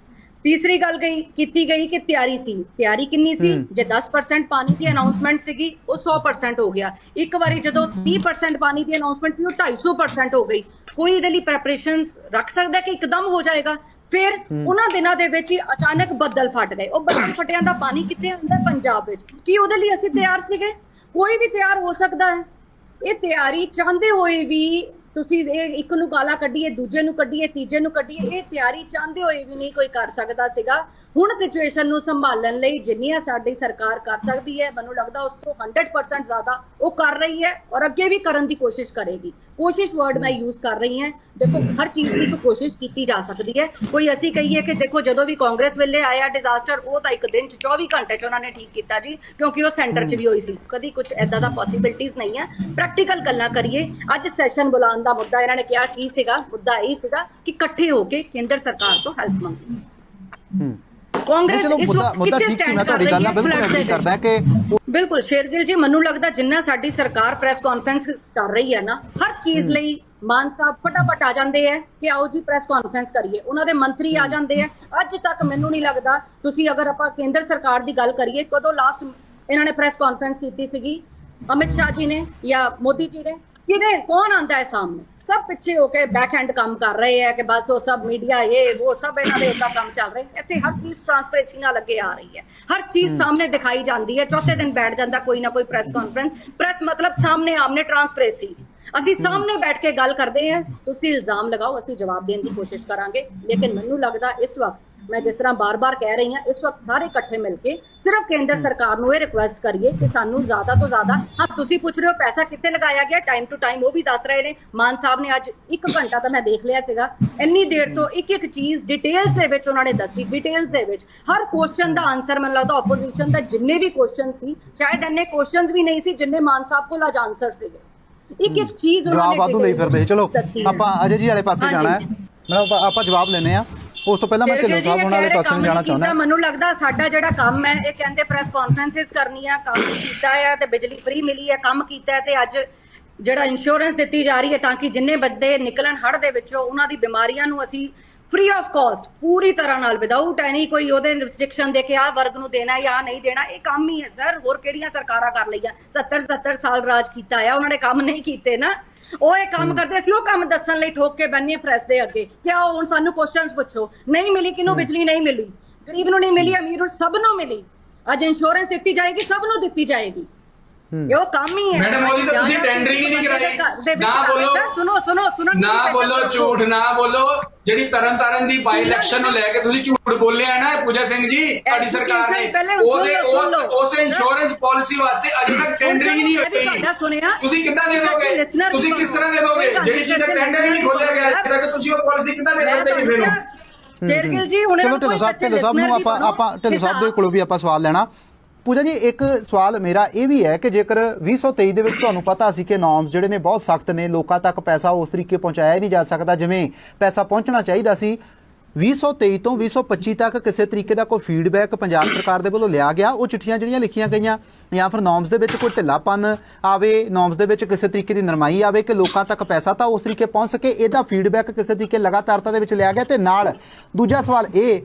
ਤੀਸਰੀ ਗੱਲ ਗਈ ਕੀਤੀ ਗਈ ਕਿ ਤਿਆਰੀ ਸੀ। ਤਿਆਰੀ ਕਿੰਨੀ ਸੀ? ਜੇ 10% ਪਾਣੀ ਦੀ ਅਨਾਉਂਸਮੈਂਟ ਸੀਗੀ ਉਹ 100% ਹੋ ਗਿਆ। ਇੱਕ ਵਾਰੀ ਜਦੋਂ 30% ਪਾਣੀ ਦੀ ਅਨਾਉਂਸਮੈਂਟ ਸੀ ਉਹ 250% ਹੋ ਗਈ। ਕੋਈ ਇਹਦੇ ਲਈ ਪ੍ਰੈਪਰੇਸ਼ਨਸ ਰੱਖ ਸਕਦਾ ਕਿ ਇੱਕਦਮ ਹੋ ਜਾਏਗਾ? ਫਿਰ ਉਹਨਾਂ ਦਿਨਾਂ ਦੇ ਵਿੱਚ ਹੀ ਅਚਾਨਕ ਬੱਦਲ ਫਟ ਗਏ। ਉਹ ਬੱਦਲ ਫਟਿਆਂ ਦਾ ਪਾਣੀ ਕਿੱਥੇ ਆਉਂਦਾ ਹੈ? ਪੰਜਾਬ ਵਿੱਚ। ਕੀ ਉਹਦੇ ਲਈ ਅਸੀਂ ਤਿਆਰ ਸੀਗੇ? ਕੋਈ ਵੀ ਤਿਆਰ ਹੋ ਸਕਦਾ ਹੈ। ਇਹ ਤਿਆਰੀ ਚਾਹੁੰਦੇ ਹੋਏ ਵੀ ਤੁਸੀਂ ਇਹ ਇੱਕ ਨੂੰ ਗਾਲਾਂ ਕੱਢੀਏ ਦੂਜੇ ਨੂੰ ਕੱਢੀਏ ਤੀਜੇ ਨੂੰ ਕੱਢੀਏ ਇਹ ਤਿਆਰੀ ਚਾਹੁੰਦੇ ਹੋਏ ਵੀ ਨਹੀਂ ਕੋਈ ਕਰ ਸਕਦਾ ਸੀਗਾ। ਹੁਣ ਸਿਚੁਏਸ਼ਨ ਨੂੰ ਸੰਭਾਲਣ ਲਈ ਜਿੰਨੀਆਂ ਸਾਡੀ ਸਰਕਾਰ ਕਰ ਸਕਦੀ ਹੈ, ਮੈਨੂੰ ਲੱਗਦਾ ਉਸ ਤੋਂ 100% ਜ਼ਿਆਦਾ ਉਹ ਕਰ ਰਹੀ ਹੈ ਔਰ ਅੱਗੇ ਵੀ ਕਰਨ ਦੀ ਕੋਸ਼ਿਸ਼ ਕਰੇਗੀ। ਕੋਸ਼ਿਸ਼ ਵਰਡ ਮੈਂ ਯੂਜ਼ ਕਰ ਰਹੀ ਹਾਂ। ਦੇਖੋ, ਹਰ ਚੀਜ਼ ਦੀ ਕੋਸ਼ਿਸ਼ ਕੀਤੀ ਜਾ ਸਕਦੀ ਹੈ। ਕੋਈ ਅਸੀਂ ਕਹੀਏ ਕਿ ਦੇਖੋ, ਜਦੋਂ ਵੀ ਕਾਂਗਰਸ ਵੇਲੇ ਆਇਆ ਡਿਜ਼ਾਸਟਰ ਉਹ ਤਾਂ ਇੱਕ ਦਿਨ ਚ 24 ਘੰਟੇ ਚ ਉਹਨਾਂ ਨੇ ਠੀਕ ਕੀਤਾ ਜੀ, ਕਿਉਂਕਿ ਉਹ ਸੈਂਟਰ ਚ ਵੀ ਹੋਈ ਸੀ। ਕਦੀ ਕੁਝ ਐਦਾਂ ਦਾ ਪੋਸਿਬਿਲਿਟੀਜ਼ ਨਹੀਂ ਹੈ। ਪ੍ਰੈਕਟੀਕਲ ਗੱਲਾਂ ਕਰੀਏ, ਅੱਜ ਸੈਸ਼ਨ ਬੁਲਾਉਣ ਦਾ ਮੁੱਦਾ ਇਹਨਾਂ ਨੇ ਕਿਹਾ ਕੀ ਸੀਗਾ, ਮੁੱਦਾ ਇਹ ਸੀਗਾ ਕਿ ਇਕੱਠੇ ਹੋ ਕੇ ਕੇਂਦਰ ਸਰਕਾਰ ਤੋਂ ਹੈਲਪ ਮੰਗੀ। ਹੂੰ। ਕਾਂਗਰਸ ਚਲੋ ਇਸ ਮੁੱਦਾ ਵਕਤ ਮੁੱਦਾ ਕਿੱਥੇ ਠੀਕ ਸੀ stand ਮੈਂ ਕਰ ਤੁਹਾਡੀ ਗੱਲ ਨਾਲ ਰਹੀ ਹੈ ਬਿਲਕੁਲ ਐਗਰੀ? ਕਰਦਾ ਕਿ ਬਿਲਕੁਲ ਸ਼ੇਰਗਿਲ ਜੀ ਮੈਨੂੰ ਲੱਗਦਾ ਜਿੰਨਾ ਸਾਡੀ ਸਰਕਾਰ ਪ੍ਰੈਸ ਕਾਨਫਰੰਸ ਕਰ ਰਹੀ ਹੈ ਨਾ ਹਰ ਚੀਜ਼ ਲਈ ਮਾਨ ਸਾਹਿਬ ਫਟਾਫਟ ਆ ਜਾਂਦੇ ਹੈ ਕਿ ਆਓ ਜੀ ਪ੍ਰੈਸ ਕਾਨਫਰੰਸ ਕਰੀਏ। ਉਹਨਾਂ ਦੇ ਮੰਤਰੀ ਆ ਜਾਂਦੇ ਹੈ ਅੱਜ ਤੱਕ ਮੈਨੂੰ ਨਹੀਂ ਲੱਗਦਾ ਤੁਸੀਂ ਅਗਰ ਆਪਾਂ ਕੇਂਦਰ ਸਰਕਾਰ ਦੀ ਗੱਲ ਕਰੀਏ ਕਦੋਂ ਲਾਸਟ ਇਹਨਾਂ ਨੇ ਪ੍ਰੈਸ ਕਾਨਫਰੰਸ ਕੀਤੀ ਸੀਗੀ? ਅਮਿਤ ਸ਼ਾਹ ਜੀ ਨੇ ਜਾਂ ਮੋਦੀ ਜੀ ਨੇ? ਕਿਹਦੇ ਕੌਣ ਆਂਦਾ ਹੈ ਸਾਹਮਣੇ? ਸਭ ਪਿੱਛੇ ਹੋ ਕੇ ਬੈਕ ਹੈਂਡ ਕੰਮ ਕਰ ਰਹੇ ਹੈ ਕਿ ਬਸ ਉਹ ਸਭ ਮੀਡੀਆ ਇਹ ਉਹ ਸਭ ਇਹਨਾਂ ਦੇ ਉੱਤਾ ਕੰਮ ਚੱਲ ਰਿਹਾ। ਇੱਥੇ ਹਰ ਚੀਜ਼ ਟ੍ਰਾਂਸਪੇਰੈਂਸੀ ਨਾਲ ਅੱਗੇ ਆ ਰਹੀ ਹੈ। ਹਰ ਚੀਜ਼ ਸਾਹਮਣੇ ਦਿਖਾਈ ਜਾਂਦੀ ਹੈ। ਚੌਥੇ ਦਿਨ ਬੈਠ ਜਾਂਦਾ ਕੋਈ ਨਾ ਕੋਈ ਪ੍ਰੈਸ ਕਾਨਫਰੰਸ ਪ੍ਰੈਸ ਮਤਲਬ ਸਾਹਮਣੇ ਆਮਨੇ ਟ੍ਰਾਂਸਪੇਰੈਂਸੀ ਅਸੀਂ ਸਾਹਮਣੇ ਬੈਠ ਕੇ ਗੱਲ ਕਰਦੇ ਹਾਂ। ਤੁਸੀਂ ਇਲਜ਼ਾਮ ਲਗਾਓ ਅਸੀਂ ਜਵਾਬ ਦੇਣ ਦੀ ਕੋਸ਼ਿਸ਼ ਕਰਾਂਗੇ। ਲੇਕਿਨ ਮੈਨੂੰ ਲੱਗਦਾ ਇਸ ਵਕਤ ਮੈਂ ਜਿਸ ਤਰ੍ਹਾਂ ਬਾਰ-ਬਾਰ ਕਹਿ ਰਹੀ ਹਾਂ ਇਸ ਵਕਤ ਸਾਰੇ ਇਕੱਠੇ ਮਿਲ ਕੇ ਸਿਰਫ ਕੇਂਦਰ ਸਰਕਾਰ ਨੂੰ ਇਹ ਰਿਕੁਐਸਟ ਕਰੀਏ ਕਿ ਸਾਨੂੰ ਜ਼ਿਆਦਾ ਤੋਂ ਜ਼ਿਆਦਾ ਹਾਂ ਤੁਸੀਂ ਪੁੱਛ ਰਹੇ ਹੋ ਪੈਸਾ ਕਿੱਥੇ ਲਗਾਇਆ ਗਿਆ? ਟਾਈਮ ਟੂ ਟਾਈਮ ਉਹ ਵੀ ਦੱਸ ਰਹੇ ਨੇ। ਮਾਨ ਸਾਹਿਬ ਨੇ ਅੱਜ 1 ਘੰਟਾ ਤਾਂ ਮੈਂ ਦੇਖ ਲਿਆ ਸੀਗਾ। ਇੰਨੀ ਦੇਰ ਤੋਂ ਇੱਕ ਇੱਕ ਚੀਜ਼ ਡਿਟੇਲਸ ਦੇ ਵਿੱਚ ਉਹਨਾਂ ਨੇ ਦੱਸੀ ਡਿਟੇਲਸ ਦੇ ਵਿੱਚ। ਹਰ ਕੁਐਸਚਨ ਦਾ ਆਨਸਰ ਮੈਨੂੰ ਲੱਗਦਾ ਆਪੋਜੀਸ਼ਨ ਦਾ ਜਿੰਨੇ ਵੀ ਕੁਐਸਚਨ ਸੀ ਸ਼ਾਇਦ ਇੰਨੇ ਕੁਐਸਚਨਸ ਵੀ ਨਹੀਂ ਸੀ ਜਿੰਨੇ ਮਾਨ ਸਾਹਿਬ ਕੋਲ ਅੱਜ ਆਨਸਰ ਸੀਗੇ। ਇੱਕ ਇੱਕ ਚੀਜ਼ ਉਹਨਾਂ ਜਵਾਬ ਨੇ ਵਾਧੂ ਲਈ ਫਿਰਦੇ। ਚਲੋ। ਆਪਾਂ ਅਜੇ ਜੀ ਵਾਲੇ ਪਾਸੇ। ਜਾਣਾ ਹੈ। ਆਪਾਂ- ਆਪਾਂ ਜਵਾਬ ਲੈਨੇ ਆ ਉਸ ਤੋਂ ਪਹਿਲਾਂ ਮੈਂ ਢਿੱਲੋਂ ਸਾਹਿਬ ਉਹਨਾਂ ਵਾਲੇ ਪਾਸੇ ਨੂੰ ਜਾਣਾ ਚਾਹੁੰਦਾ। ਮੈਨੂੰ ਲੱਗਦਾ ਸਾਡਾ ਜਿਹੜਾ ਕੰਮ ਹੈ ਇਹ ਕਹਿੰਦੇ ਪ੍ਰੈਸ ਕਾਨਫਰੰਸਿਸ ਕਰਨੀ ਆ ਕੰਮ ਕੀਤਾ ਹੈ ਤੇ ਬਿਜਲੀ ਫ੍ਰੀ ਮਿਲੀ ਹੈ ਕੰਮ ਕੀਤਾ ਹੈ ਤੇ ਅੱਜ ਜਿਹੜਾ ਇੰਸ਼ੋਰੈਂਸ ਦਿੱਤੀ ਜਾ ਰਹੀ ਹੈ ਤਾਂ ਕਿ ਜਿੰਨੇ ਬੰਦੇ ਨਿਕਲਣ ਹੜ ਦੇ ਵਿੱਚੋਂ ਉਹਨਾਂ ਦੀ ਬਿਮਾਰੀਆਂ ਨੂੰ ਅਸੀਂ ਫ੍ਰੀ ਆਫ ਕਾਸਟ ਪੂਰੀ ਤਰ੍ਹਾਂ ਨਾਲ ਵਿਦਆਊਟ ਐਨੀ ਕੋਈ ਉਹਦੇ ਰਿਸਟ੍ਰਿਕਸ਼ਨ ਦੇ ਕੇ ਆ ਵਰਗ ਨੂੰ ਦੇਣਾ ਜਾਂ ਨਹੀਂ ਦੇਣਾ ਇਹ ਕੰਮ ਹੀ ਹੈ ਸਰ ਹੋਰ ਕਿਹੜੀਆਂ ਸਰਕਾਰਾਂ ਕਰ ਲਈਆਂ? 70 70 ਸਾਲ ਰਾਜ ਕੀਤਾ ਆ ਉਹਨਾਂ ਨੇ ਕੰਮ ਨਹੀਂ ਕੀਤੇ ਨਾ। ਉਹ ਇਹ ਕੰਮ ਕਰਦੇ ਸੀ ਉਹ ਕੰਮ ਦੱਸਣ ਲਈ ਠੋਕ ਕੇ ਬੰਨੇ ਪ੍ਰੈਸ ਦੇ ਅੱਗੇ ਕਿ ਆਓ ਹੁਣ ਸਾਨੂੰ ਕੁਐਸਚਨਸ ਪੁੱਛੋ। ਨਹੀਂ ਮਿਲੀ ਕਿਨੂੰ ਬਿਜਲੀ ਨਹੀਂ ਮਿਲੀ। ਗਰੀਬ ਨੂੰ ਨਹੀਂ ਮਿਲੀ ਅਮੀਰ ਨੂੰ ਸਭ ਨੂੰ ਮਿਲੀ। ਅੱਜ ਇੰਸ਼ੋਰੈਂਸ ਦਿੱਤੀ ਜਾਏਗੀ ਸਭ ਨੂੰ ਦਿੱਤੀ ਜਾਏਗੀ। ਇਹ ਉਹ ਕੰਮ ਹੀ ਹੈ। ਮੈਡਮ, ਉਹਦੀ ਤਾਂ ਤੁਸੀਂ tendering ਹੀ ਨਹੀਂ ਕਰਾਈ। ਨਾ ਬੋਲੋ। ਸੁਣੋ ਸੁਣੋ ਸੁਣੋ ਨਾ ਬੋਲੋ ਝੂਠ ਨਾ ਬੋਲੋ। ਜਿਹੜੀ ਤਰਨ ਤਾਰਨ ਦੀ ਬਾਈ ਇਲੈਕਸ਼ਨ ਨੂੰ ਲੈ ਕੇ ਤੁਸੀਂ ਝੂਠ ਬੋਲਿਆ ਨਾ ਪੂਜਾ ਸਿੰਘ ਜੀ ਤੁਹਾਡੀ ਸਰਕਾਰ ਨੇ। ਉਹਦੇ ਉਸ। ਉਸ ਇੰਸ਼ੋਰੈਂਸ ਪਾਲਿਸੀ ਵਾਸਤੇ ਅਜੇ ਤੱਕ ਟੈਂਡਰਿੰਗ ਹੀ ਨਹੀਂ ਹੋਈ। ਤੁਸੀਂ ਕਿੱਦਾਂ ਦੇ ਦੋਗੇ ਤੁਸੀਂ ਕਿਸ ਤਰ੍ਹਾਂ ਦੇ ਦੋਗੇ ਜਿਹੜੀ ਚੀਜ਼ ਦਾ ਟੈਂਡਰ ਹੀ ਨਹੀਂ ਖੋਲਿਆ ਗਿਆ ਅਜੇ ਤੱਕ ਤੁਸੀਂ ਉਹ ਪਾਲਿਸੀ ਕਿੱਦਾਂ ਦੇ ਸਕਦੇ ਕਿਸੇ ਨੂੰ? ਸ਼ੇਰਗਿਲ ਜੀ ਹੁਣ ਚਲੋ ਢਿੱਲੋਂ ਸਾਹਿਬ ਢਿੱਲੋਂ ਸਾਹਿਬ ਨੂੰ ਆਪਾਂ ਆਪਾਂ ਢਿੱਲੋਂ ਸਾਹਿਬ ਦੇ ਕੋਲੋਂ ਵੀ ਆਪਾਂ ਸਵਾਲ ਲੈਣਾ। ਪੂਜਾ ਜੀ, ਇੱਕ ਸਵਾਲ ਮੇਰਾ ਇਹ ਵੀ ਹੈ ਕਿ ਜੇਕਰ 2023 ਦੇ ਵਿੱਚ ਤੁਹਾਨੂੰ ਪਤਾ ਸੀ ਕਿ ਨੋਰਮਸ ਜਿਹੜੇ ਨੇ ਬਹੁਤ ਸਖਤ ਨੇ, ਲੋਕਾਂ ਤੱਕ ਪੈਸਾ ਉਸ ਤਰੀਕੇ ਪਹੁੰਚਾਇਆ ਨਹੀਂ ਜਾ ਸਕਦਾ, ਜਿਵੇਂ ਪੈਸਾ ਪਹੁੰਚਣਾ ਚਾਹੀਦਾ ਸੀ 2023 ਤੋਂ 2025 ਤੱਕ ਕਿਸੇ ਤਰੀਕੇ ਦਾ ਕੋਈ ਫੀਡਬੈਕ ਪੰਜਾਬ ਸਰਕਾਰ ਦੇ ਵੱਲੋਂ ਲਿਆ ਗਿਆ? ਉਹ ਚਿੱਠੀਆਂ ਜਿਹੜੀਆਂ ਲਿਖੀਆਂ ਗਈਆਂ, ਜਾਂ ਫਿਰ ਨੋਰਮਸ ਦੇ ਵਿੱਚ ਕੋਈ ਢਿੱਲਾਪਨ ਆਵੇ ਨੋਰਮਸ ਦੇ ਵਿੱਚ ਕਿਸੇ ਤਰੀਕੇ ਦੀ ਨਰਮਾਈ ਆਵੇ ਕਿ ਲੋਕਾਂ ਤੱਕ ਪੈਸਾ ਤਾਂ ਉਸ ਤਰੀਕੇ ਪਹੁੰਚ ਸਕੇ, ਇਹਦਾ ਫੀਡਬੈਕ ਕਿਸੇ ਤਰੀਕੇ ਲਗਾਤਾਰਤਾ ਦੇ ਵਿੱਚ ਲਿਆ ਗਿਆ। ਤੇ ਨਾਲ ਦੂਜਾ ਸਵਾਲ ਇਹ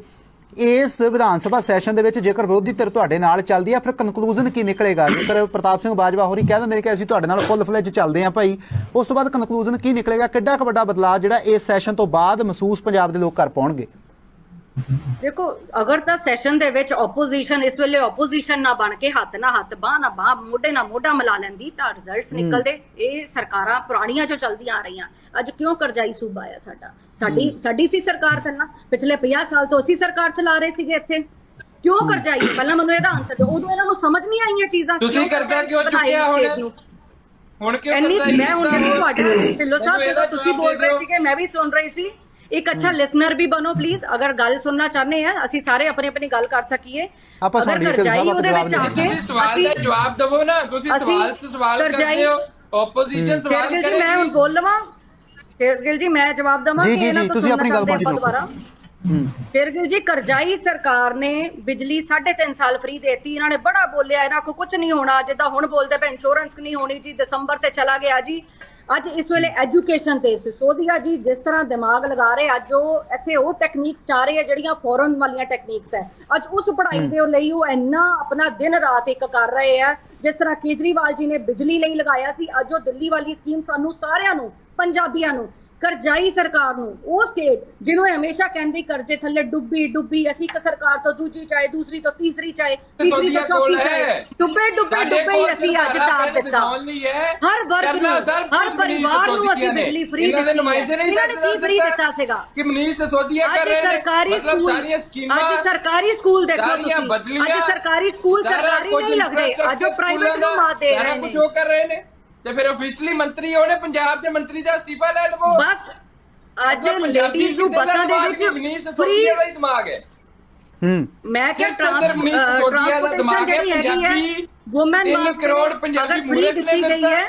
ਇਸ ਵਿਧਾਨ ਸਭਾ ਸੈਸ਼ਨ ਦੇ ਵਿੱਚ ਜੇਕਰ ਵਿਰੋਧੀ ਧਿਰ ਤੁਹਾਡੇ ਨਾਲ ਚੱਲਦੀ ਹੈ ਫਿਰ ਕਨਕਲੂਜਨ ਕੀ ਨਿਕਲੇਗਾ? ਜੇਕਰ ਪ੍ਰਤਾਪ ਸਿੰਘ ਬਾਜਵਾ ਹੋਰੀ ਕਹਿ ਦਿੰਦੇ ਨੇ ਕਿ ਅਸੀਂ ਤੁਹਾਡੇ ਨਾਲ ਫੁੱਲ ਫਲੇਜ ਚੱਲਦੇ ਹਾਂ ਭਾਈ, ਉਸ ਤੋਂ ਬਾਅਦ ਕਨਕਲੂਜਨ ਕੀ ਨਿਕਲੇਗਾ? ਕਿੱਡਾ ਕੁ ਵੱਡਾ ਬਦਲਾਅ ਜਿਹੜਾ ਇਸ ਸੈਸ਼ਨ ਤੋਂ ਬਾਅਦ ਮਹਿਸੂਸ ਪੰਜਾਬ ਦੇ ਲੋਕ ਕਰ ਪਾਉਣਗੇ? ਦੇਖੋ ਅਗਰ ਤਾਂ ਸੈਸ਼ਨ ਦੇ ਵਿੱਚ ਆਪੋਜੀਸ਼ਨ ਇਸ ਵੇਲੇ ਆਪੋਜੀਸ਼ਨ ਨਾ ਬਣ ਕੇ ਹੱਥ ਨਾ ਹੱਥ ਬਾਹ ਨਾ ਬਾਹ ਮੋਢੇ ਨਾ ਮੋਢਾ ਮਿਲਾ ਲੈਂਦੀ ਤਾਂ ਰਿਜ਼ਲਟਸ ਨਿਕਲਦੇ। ਇਹ ਸਰਕਾਰਾਂ ਪੁਰਾਣੀਆਂ ਜੋ ਚਲਦੀਆਂ ਆ ਰਹੀਆਂ। ਅੱਜ ਕਿਉਂ ਕਰਜ਼ਾਈ ਸੂਬਾ ਆ ਸਾਡਾ? ਸਾਡੀ ਸਾਡੀ ਸੀ ਸਰਕਾਰ ਪਹਿਲਾਂ। ਪਿਛਲੇ 50 ਸਾਲ ਤੋਂ ਅਸੀਂ ਸਰਕਾਰ ਚਲਾ ਰਹੇ ਸੀਗੇ ਇੱਥੇ। ਕਿਉਂ ਕਰਜ਼ਾਈ? ਪਹਿਲਾਂ ਮੈਨੂੰ ਇਹਦਾ ਆਨਸਰ ਦਿਓ। ਉਦੋਂ ਇਹਨਾਂ ਨੂੰ ਸਮਝ ਨਹੀਂ ਆਈਆਂ ਚੀਜ਼ਾਂ। ਤੁਸੀਂ ਕਰਜ਼ਾ ਕਿਉਂ ਚੁੱਕਿਆ ਹੁਣ? ਹੁਣ ਕਿਉਂ ਕਰਜ਼ਾ ਮੈਂ ਹੁਣ ਤੁਹਾਡਾ ਢਿੱਲੋਂ ਸਾਹਿਬ ਤੁਸੀਂ ਬੋਲ ਰਹੇ। ਸੀਗੇ ਮੈਂ ਵੀ ਸੁਣ ਰਹੀ ਸੀ। ਇੱਕ ਅੱਛਾ ਲਿਸਨਰ ਵੀ ਬਣੋ ਪਲੀਜ਼ ਅਗਰ ਗੱਲ ਸੁਣਨਾ ਚਾਹੁੰਦੇ ਆ ਅਸੀਂ ਸਾਰੇ ਆਪਣੀ ਆਪਣੀ ਗੱਲ ਕਰ ਸਕੀਏ। ਆਪਾਂ ਢਿੱਲੋਂ ਕਰਜ਼ਾਈ ਉਹਦੇ ਵਿੱਚ ਜਵਾਬ ਆ ਕੇ ਤੁਸੀਂ ਸਵਾਲ ਦਾ ਜਵਾਬ ਦਿਵੋ ਨਾ ਤੁਸੀਂ ਸਵਾਲ 'ਚ ਸਵਾਲ ਕਰਦੇ ਹੋ ਆਪੋਜੀਸ਼ਨ ਸਵਾਲ ਜੀ ਮੈਂ ਹੁਣ ਕਰੇਗੀ ਬੋਲ ਲਵਾਂ। ਸ਼ੇਰਗਿਲ ਜੀ ਮੈਂ ਜਵਾਬ ਦਵਾਂ ਜੀ, ਕਿ ਜੀ, ਤੋਂ ਤੁਸੀਂ ਆਪਣੀ ਗੱਲ ਆਪਾਂ ਦੁਬਾਰਾ? ਸ਼ੇਰਗਿਲ ਜੀ ਕਰਜ਼ਾਈ ਸਰਕਾਰ ਨੇ ਬਿਜਲੀ 3.5 ਸਾਲ ਫ੍ਰੀ ਦੇਤੀ। ਇਹਨਾਂ ਨੇ ਬੜਾ ਬੋਲਿਆ ਇਹਨਾਂ ਕੋ ਕੁਝ ਨਹੀਂ ਹੋਣਾ। ਜਿੱਦਾਂ ਹੁਣ ਬੋਲਦੇ ਪਏ ਇੰਸ਼ੋਰੈਂਸ ਨਹੀਂ ਹੋਣੀ ਜੀ ਦਸੰਬਰ ਤੇ ਚਲਾ ਗਿਆ ਜੀ। ਅੱਜ ਇਸ ਵੇਲੇ ਐਜੂਕੇਸ਼ਨ ਤੇ ਸਿਸੋਦੀਆ ਜੀ ਜਿਸ ਤਰ੍ਹਾਂ ਦਿਮਾਗ ਲਗਾ ਰਹੇ ਅੱਜ ਉਹ ਇੱਥੇ ਉਹ ਟੈਕਨੀਕਸ ਚਾ ਰਹੇ ਆ ਜਿਹੜੀਆਂ ਫੋਰਨ ਵਾਲੀਆਂ ਟੈਕਨੀਕਸ ਹੈ। ਅੱਜ ਉਸ ਪੜ੍ਹਾਈ ਦੇ ਲਈ ਉਹ ਇੰਨਾ ਆਪਣਾ ਦਿਨ ਰਾਤ ਇੱਕ ਕਰ ਰਹੇ ਆ ਜਿਸ ਤਰ੍ਹਾਂ ਕੇਜਰੀਵਾਲ ਜੀ ਨੇ ਬਿਜਲੀ ਲਈ ਲਗਾਇਆ ਸੀ ਅੱਜ ਉਹ ਦਿੱਲੀ ਵਾਲੀ ਸਕੀਮ ਸਾਨੂੰ ਸਾਰਿਆਂ ਨੂੰ ਪੰਜਾਬੀਆਂ ਨੂੰ ਕਰਜ਼ਾਈ ਸਰਕਾਰ ਨੂੰ ਉਹ ਸਟੇਟ ਜਿਹਨੂੰ ਹਮੇਸ਼ਾ ਕਹਿੰਦੀ ਕਰਜ਼ੇ ਥੱਲੇ ਡੁੱਬੀ ਡੁੱਬੀ ਅਸੀਂ ਇੱਕ ਸਰਕਾਰ ਤੋਂ ਦੂਜੀ ਚਾਹੇ ਦੂਸਰੀ ਤੋਂ ਤੀਸਰੀ ਚਾਹੇ ਤੀਸਰੀ ਤੋਂ ਚੌਥੀ ਚਾਹੇ ਡੁੱਬੇ ਡੁੱਬੇ ਡੁੱਬੇ ਅਸੀਂ ਅੱਜ ਤਾਰ ਦਿੱਤਾ। ਹਰ ਵਰਗ ਨੂੰ ਹਰ ਕੁਝ ਪਰਿਵਾਰ ਨੂੰ ਅਸੀਂ। ਬਿਜਲੀ ਫ੍ਰੀ ਇਹਨਾਂ ਦੇ ਦਿੱਤੀ ਨੁਮਾਇੰਦੇ। ਨਹੀਂ ਸਾਡੇ ਫ੍ਰੀ ਦਿੱਤਾ ਸੀਗਾ। ਕਿ ਮਨੀਸ਼ ਸਿਸੋਦੀਆ ਕਰ ਰਹੇ ਨੇ। ਸਰਕਾਰੀ ਸਕੂਲ ਸਾਰੀਆਂ ਸਕੀਮਾਂ ਅੱਜ ਸਰਕਾਰੀ ਸਕੂਲ ਦੇਖੋ ਤੁਸੀਂ। ਅੱਜ ਸਰਕਾਰੀ ਸਕੂਲ ਸਾਰਾ ਸਰਕਾਰੀ ਕੁਝ ਨਹੀਂ ਲੱਗਦੇ। ਅੱਜ ਪ੍ਰਾਈਵੇਟ ਨੂੰ ਮਾਤ ਦੇ ਰਹੇ ਕੁਝ ਨੇ। ਉਹ ਕਰ ਰਹੇ ਨੇ। ਤੇ ਫਿਰ ਅਫੀਸ਼ੀਅਲੀ ਮੰਤਰੀ ਉਹਨੇ ਪੰਜਾਬ ਦੇ ਮੰਤਰੀ ਦਾ ਅਸਤੀਫਾ ਲੈ ਲਵੋ। ਬਸ ਅੱਜ ਲੇਡੀਜ਼ ਨੂੰ ਬੱਸਾਂ ਦੇ ਵਿੱਚ ਫ੍ਰੀ ਦਾ ਹੀ ਦਿਮਾਗ ਹੈ। ਹੂੰ। ਮੈਂ ਮਨੀਸ਼ ਸਿਸੋਦੀਆ ਦਾ ਦਿਮਾਗ ਹੈ ਪੰਜਾਬੀ ਵੂਮਨ ਤਿੰਨ ਕਰੋੜ ਪੰਜਾਬੀ ਮੂਰਖ ਨੇ ਤਾਂ- ਹੈ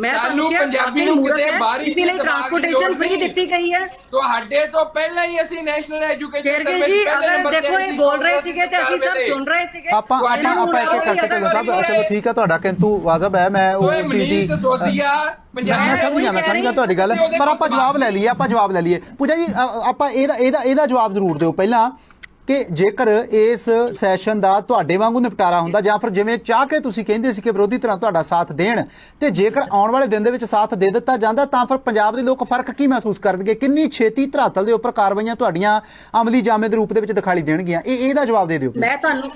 ਮੈਂ ਤੁਹਾਨੂੰ ਪੰਜਾਬੀ ਨੂੰ ਹੈ, ਬਾਹਰੀ ਦੇ ਟਰਾਂਸਪੋਰਟੇਸ਼ਨ ਫ੍ਰੀ। ਦਿੱਤੀ ਗਈ ਹੈ। ਤੁਹਾਡੇ ਤੋਂ ਪਹਿਲਾਂ ਹੀ ਅਸੀਂ ਨੈਸ਼ਨਲ ਐਜੂਕੇਸ਼ਨ ਸ਼ੇਰਗਿਲ ਜੀ ਅਗਰ ਦੇਖੋ ਇਹ ਬੋਲ ਰਹੇ ਸੀਗੇ ਤੇ ਅਸੀਂ ਸਭ ਸੁਣ ਰਹੇ ਸੀਗੇ। ਆਪਾਂ ਆਪਾਂ ਆਪਾਂ ਇੱਕ ਇੱਕ ਕਰਕੇ ਸਾਹਿਬ ਵਧੀਆ ਚਲੋ ਠੀਕ ਹੈ ਤੁਹਾਡਾ ਕਿੰਤੂ ਵਾਜਬ ਹੈ ਮੈਂ ਉਹ ਸੋਧੀਆ ਮੈਂ ਪੰਜਾਬ ਮੈਂ ਸਮਝ ਗਿਆ ਮੈਂ ਸਮਝ ਗਿਆ ਤੁਹਾਡੀ ਗੱਲ ਪਰ ਆਪਾਂ ਜਵਾਬ ਲੈ ਲਈਏ ਆਪਾਂ ਜਵਾਬ ਲੈ ਲਈਏ। ਪੂਜਾ ਜੀ ਆਪਾਂ ਇਹਦਾ ਇਹਦਾ ਇਹਦਾ ਜਵਾਬ ਜ਼ਰੂਰ ਦਿਓ। ਪਹਿਲਾਂ ਕਿ ਜੇਕਰ ਇਸ ਸੈਸ਼ਨ ਦਾ ਤੁਹਾਡੇ ਵਾਂਗੂ ਨਿਪਟਾਰਾ ਹੁੰਦਾ ਜਾਂ ਫਿਰ ਜਿਵੇਂ ਚਾਹ ਕੇ ਤੁਸੀਂ ਕਹਿੰਦੇ ਸੀ ਕਿ ਵਿਰੋਧੀ ਤਰ੍ਹਾਂ ਤੁਹਾਡਾ ਸਾਥ ਦੇਣ ਤੇ ਜੇਕਰ ਆਉਣ ਵਾਲੇ ਦਿਨ ਦੇ ਵਿੱਚ ਸਾਥ ਦੇ ਦਿੱਤਾ ਜਾਂਦਾ ਤਾਂ ਫਿਰ ਪੰਜਾਬ ਦੇ ਲੋਕ ਫ਼ਰਕ ਕੀ ਮਹਿਸੂਸ ਕਰਨਗੇ? ਕਿੰਨੀ ਛੇਤੀ ਧਰਾਤਲ ਦੇ ਉੱਪਰ ਕਾਰਵਾਈਆਂ ਤੁਹਾਡੀਆਂ ਅਮਲੀ ਜਾਮੇ ਦੇ ਰੂਪ ਦੇ ਵਿੱਚ ਦਿਖਾਈ ਦੇਣਗੀਆਂ? ਇਹ ਇਹਦਾ ਜਵਾਬ ਦੇ ਦਿਓ ਮੈਂ ਤੁਹਾਨੂੰ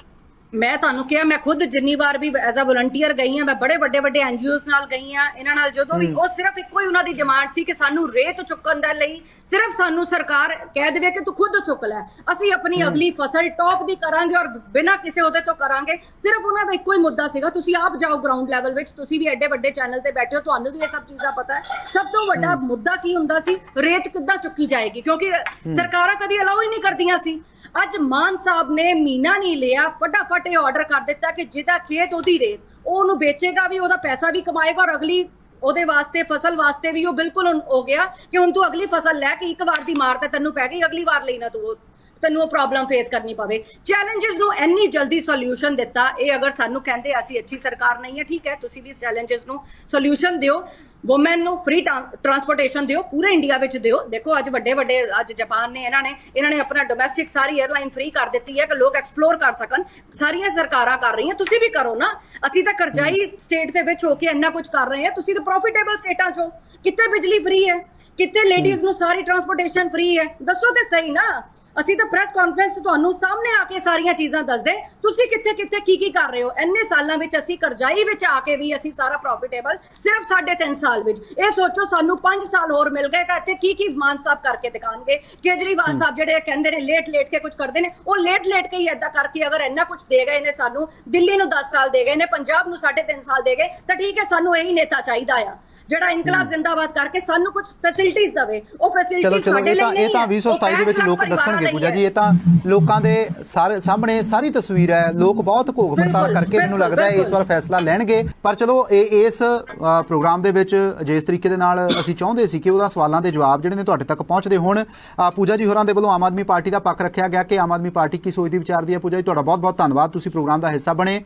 ਮੈਂ ਤੁਹਾਨੂੰ ਕਿਹਾ ਮੈਂ ਖੁਦ ਜਿੰਨੀ ਵਾਰ ਵੀ ਐਜ਼ ਅ ਵਲੰਟੀਅਰ ਗਈ ਹਾਂ ਮੈਂ ਬੜੇ ਵੱਡੇ ਵੱਡੇ ਐਨਜੀਓਜ਼ ਨਾਲ ਗਈ ਹਾਂ ਇਹਨਾਂ ਨਾਲ ਜਦੋਂ ਵੀ ਉਹ ਸਿਰਫ ਇੱਕੋ ਹੀ ਉਹਨਾਂ ਦੀ ਡਿਮਾਂਡ ਸੀ ਕਿ ਸਾਨੂੰ ਰੇਤ ਚੁੱਕਣ ਦੇ ਲਈ ਸਿਰਫ ਸਾਨੂੰ ਸਰਕਾਰ ਕਹਿ ਦੇਵੇ ਕਿ ਤੂੰ ਖੁਦ ਚੁੱਕ ਲੈ। ਅਸੀਂ ਆਪਣੀ ਅਗਲੀ ਫਸਲ ਟੌਪ ਦੀ ਕਰਾਂਗੇ ਔਰ ਬਿਨਾਂ ਕਿਸੇ ਉਹਦੇ ਤੋਂ ਕਰਾਂਗੇ। ਸਿਰਫ ਉਹਨਾਂ ਦਾ ਇੱਕੋ ਹੀ ਮੁੱਦਾ ਸੀਗਾ ਤੁਸੀਂ ਆਪ ਜਾਓ ਗਰਾਊਂਡ ਲੈਵਲ ਵਿੱਚ ਤੁਸੀਂ ਵੀ ਐਡੇ ਵੱਡੇ ਚੈਨਲ ਤੇ ਬੈਠੇ ਹੋ ਤੁਹਾਨੂੰ ਵੀ ਇਹ ਸਭ ਚੀਜ਼ਾਂ ਪਤਾ ਹੈ। ਸਭ ਤੋਂ ਵੱਡਾ ਮੁੱਦਾ ਕੀ ਹੁੰਦਾ ਸੀ? ਰੇਤ ਕਿੱਦਾਂ ਚੁੱਕੀ ਜਾਏਗੀ? ਕਿਉਂਕਿ ਸਰਕਾਰਾਂ ਕਦੀ ਅਲਾਉ ਹੀ ਨਹੀਂ ਕਰਦੀਆਂ ਸੀ। ਅੱਜ ਮਾਨ ਸਾਹਿਬ ਨੇ ਮੀਨਾ ਨਹੀਂ ਲਿਆ ਫਟਾਫਟ ਇਹ ਆਰਡਰ ਕਰ ਦਿੱਤਾ ਕਿ ਜਿਹਦਾ ਖੇਤ ਉਹਦੀ ਰੇਤ ਉਹ ਉਹਨੂੰ ਵੇਚੇਗਾ ਵੀ ਉਹਦਾ ਪੈਸਾ ਵੀ ਕਮਾਏਗਾ ਔਰ ਅਗਲੀ ਉਹਦੇ ਵਾਸਤੇ, ਫਸਲ ਵਾਸਤੇ ਵੀ ਉਹ ਬਿਲਕੁਲ ਹੁਣ ਹੋ ਗਿਆ ਕਿ ਹੁਣ ਤੂੰ ਅਗਲੀ ਫਸਲ ਲੈ ਕੇ ਇੱਕ ਵਾਰ ਦੀ ਮਾਰ ਤਾਂ ਤੈਨੂੰ ਪੈ ਗਈ, ਅਗਲੀ ਵਾਰ ਲਈ ਨਾ ਤੂੰ ਉਹ- ਤੈਨੂੰ ਉਹ ਪ੍ਰੋਬਲਮ ਫੇਸ ਕਰਨੀ ਪਵੇ। ਚੈਲੰਜਸ ਨੂੰ ਇੰਨੀ ਜਲਦੀ ਸੋਲੂਸ਼ਨ ਦਿੱਤਾ ਇਹ ਅਗਰ ਸਾਨੂੰ ਕਹਿੰਦੇ ਅਸੀਂ ਅੱਛੀ ਸਰਕਾਰ ਨਹੀਂ ਹੈ ਠੀਕ ਹੈ ਤੁਸੀਂ ਵੀ ਇਸ ਚੈਲੰਜਸ ਨੂੰ ਸੋਲੂਸ਼ਨ ਦਿਓ। ਵੂਮਨ ਨੂੰ ਫ੍ਰੀ ਟਰਾਂਸਪੋਰਟੇਸ਼ਨ ਦਿਓ ਪੂਰੇ ਇੰਡੀਆ ਵਿੱਚ ਦਿਓ। ਦੇਖੋ ਅੱਜ ਵੱਡੇ ਵੱਡੇ ਅੱਜ ਜਾਪਾਨ ਨੇ ਇਹਨਾਂ ਨੇ ਇਹਨਾਂ ਨੇ ਆਪਣਾ ਡੋਮੈਸਟਿਕ ਸਾਰੀ 에ਅਰਲਾਈਨ ਫ੍ਰੀ ਕਰ ਦਿੱਤੀ ਹੈ ਕਿ ਲੋਕ ਐਕਸਪਲੋਰ ਕਰ ਸਕਣ। ਸਾਰੀਆਂ ਸਰਕਾਰਾਂ ਕਰ ਰਹੀਆਂ ਤੁਸੀਂ ਵੀ ਕਰੋ ਨਾ। ਅਸੀਂ ਤਾਂ ਕਰਜ਼ਾਈ ਸਟੇਟ ਦੇ ਵਿੱਚ ਹੋ ਕੇ ਇੰਨਾ ਕੁਝ ਕਰ ਰਹੇ ਹਾਂ ਤੁਸੀਂ ਤਾਂ ਪ੍ਰੋਫਿਟੇਬਲ ਸਟੇਟਾਂ ਚੋਂ। ਕਿੱਥੇ ਬਿਜਲੀ ਫ੍ਰੀ ਹੈ? ਕਿੱਥੇ ਲੇਡੀਜ਼ ਨੂੰ ਸਾਰੀ ਟਰਾਂਸਪੋਰਟੇਸ਼ਨ ਫ੍ਰੀ ਹੈ? ਦੱਸੋ ਤੇ ਸਹੀ ਨਾ। ਅਸੀਂ ਤਾਂ ਪ੍ਰੈਸ ਕਾਨਫਰੰਸ ਤੁਹਾਨੂੰ ਸਾਹਮਣੇ ਆ ਕੇ ਸਾਰੀਆਂ ਚੀਜ਼ਾਂ ਦੱਸਦੇ। ਤੁਸੀਂ ਕਿੱਥੇ ਕਿੱਥੇ ਕੀ ਕੀ ਕਰ ਰਹੇ ਹੋ? ਇੰਨੇ ਸਾਲਾਂ ਵਿੱਚ ਅਸੀਂ ਕਰਜ਼ਾਈ ਵਿੱਚ ਆ ਕੇ ਵੀ ਅਸੀਂ ਸਾਰਾ ਪ੍ਰੋਫਿਟੇਬਲ ਸਿਰਫ 3.5 ਸਾਲ ਵਿੱਚ। ਇਹ ਸੋਚੋ ਸਾਨੂੰ 5 ਸਾਲ ਹੋਰ ਮਿਲ ਗਏ ਤਾਂ ਇੱਥੇ ਕੀ ਕੀ ਮਾਨ ਸਾਹਿਬ ਕਰਕੇ ਦਿਖਾਣਗੇ ਕੇਜਰੀਵਾਲ ਸਾਹਿਬ ਜਿਹੜੇ ਕਹਿੰਦੇ ਨੇ ਲੇਟ ਲੇਟ ਕੇ ਕੁਝ ਕਰਦੇ ਨੇ ਉਹ ਲੇਟ ਲੇਟ ਕੇ ਹੀ ਏਦਾਂ ਕਰਕੇ ਅਗਰ ਇੰਨਾ ਕੁਝ ਦੇ ਗਏ ਨੇ ਸਾਨੂੰ ਦਿੱਲੀ ਨੂੰ 10 ਸਾਲ ਦੇ ਗਏ ਨੇ ਪੰਜਾਬ ਨੂੰ 3.5 ਸਾਲ ਦੇ ਗਏ ਤਾਂ ਠੀਕ ਹੈ ਸਾਨੂੰ ਇਹੀ ਨੇਤਾ ਚਾਹੀਦਾ ਆ। ਜਿਹੜਾ ਇਨਕਲਾਬ ਜ਼ਿੰਦਾਬਾਦ ਕਰਕੇ ਸਾਨੂੰ ਕੁਝ ਫੈਸਿਲਿਟੀਆਂ ਦਵੇ ਉਹ ਚਲੋ ਸਾਡੇ ਇਹ ਲਈ ਤਾਂ ਨਹੀਂ ਇਹ ਤਾਂ ਹੈ। 2027 ਦੇ ਵਿੱਚ ਲੋਕ ਦੱਸਣਗੇ ਪੂਜਾ। ਜੀ ਇਹ ਤਾਂ ਲੋਕਾਂ ਦੇ ਸਾਰੇ ਸਾਹਮਣੇ ਸਾਰੀ ਤਸਵੀਰ ਹੈ। ਲੋਕ ਬਹੁਤ ਘੋਗ ਪੜਤਾਲ ਬਿਲਕੁਲ, ਕਰਕੇ ਮੈਨੂੰ ਬਿਲਕੁਲ, ਲੱਗਦਾ ਹੈ ਇਸ ਵਾਰ ਫੈਸਲਾ ਲੈਣਗੇ। ਪਰ ਚਲੋ ਇਹ ਇਸ ਅ, ਪ੍ਰੋਗਰਾਮ ਦੇ ਵਿੱਚ ਜਿਸ ਤਰੀਕੇ ਦੇ ਨਾਲ ਅਸੀਂ ਚਾਹੁੰਦੇ ਸੀ ਕਿ ਉਹਦਾ ਸਵਾਲਾਂ ਦੇ ਜਵਾਬ ਜਿਹੜੇ ਨੇ ਤੁਹਾਡੇ ਤੱਕ ਪਹੁੰਚਦੇ ਹੋਣ ਅ, ਪੂਜਾ ਜੀ ਹੋਰਾਂ ਦੇ ਵੱਲੋਂ ਆਮ ਆਦਮੀ ਪਾਰਟੀ ਦਾ ਪੱਖ ਰੱਖਿਆ ਗਿਆ ਕਿ ਆਮ ਆਦਮੀ ਪਾਰਟੀ ਕੀ ਸੋਚਦੀ ਵਿਚਾਰਦੀ ਹੈ। ਪੂਜਾ ਜੀ ਤੁਹਾਡਾ ਬਹੁਤ ਬਹੁਤ ਧੰਨਵਾਦ। ਤੁਸੀਂ ਪ੍ਰੋਗਰਾਮ ਦਾ ਹਿੱਸਾ ਬਣੇ।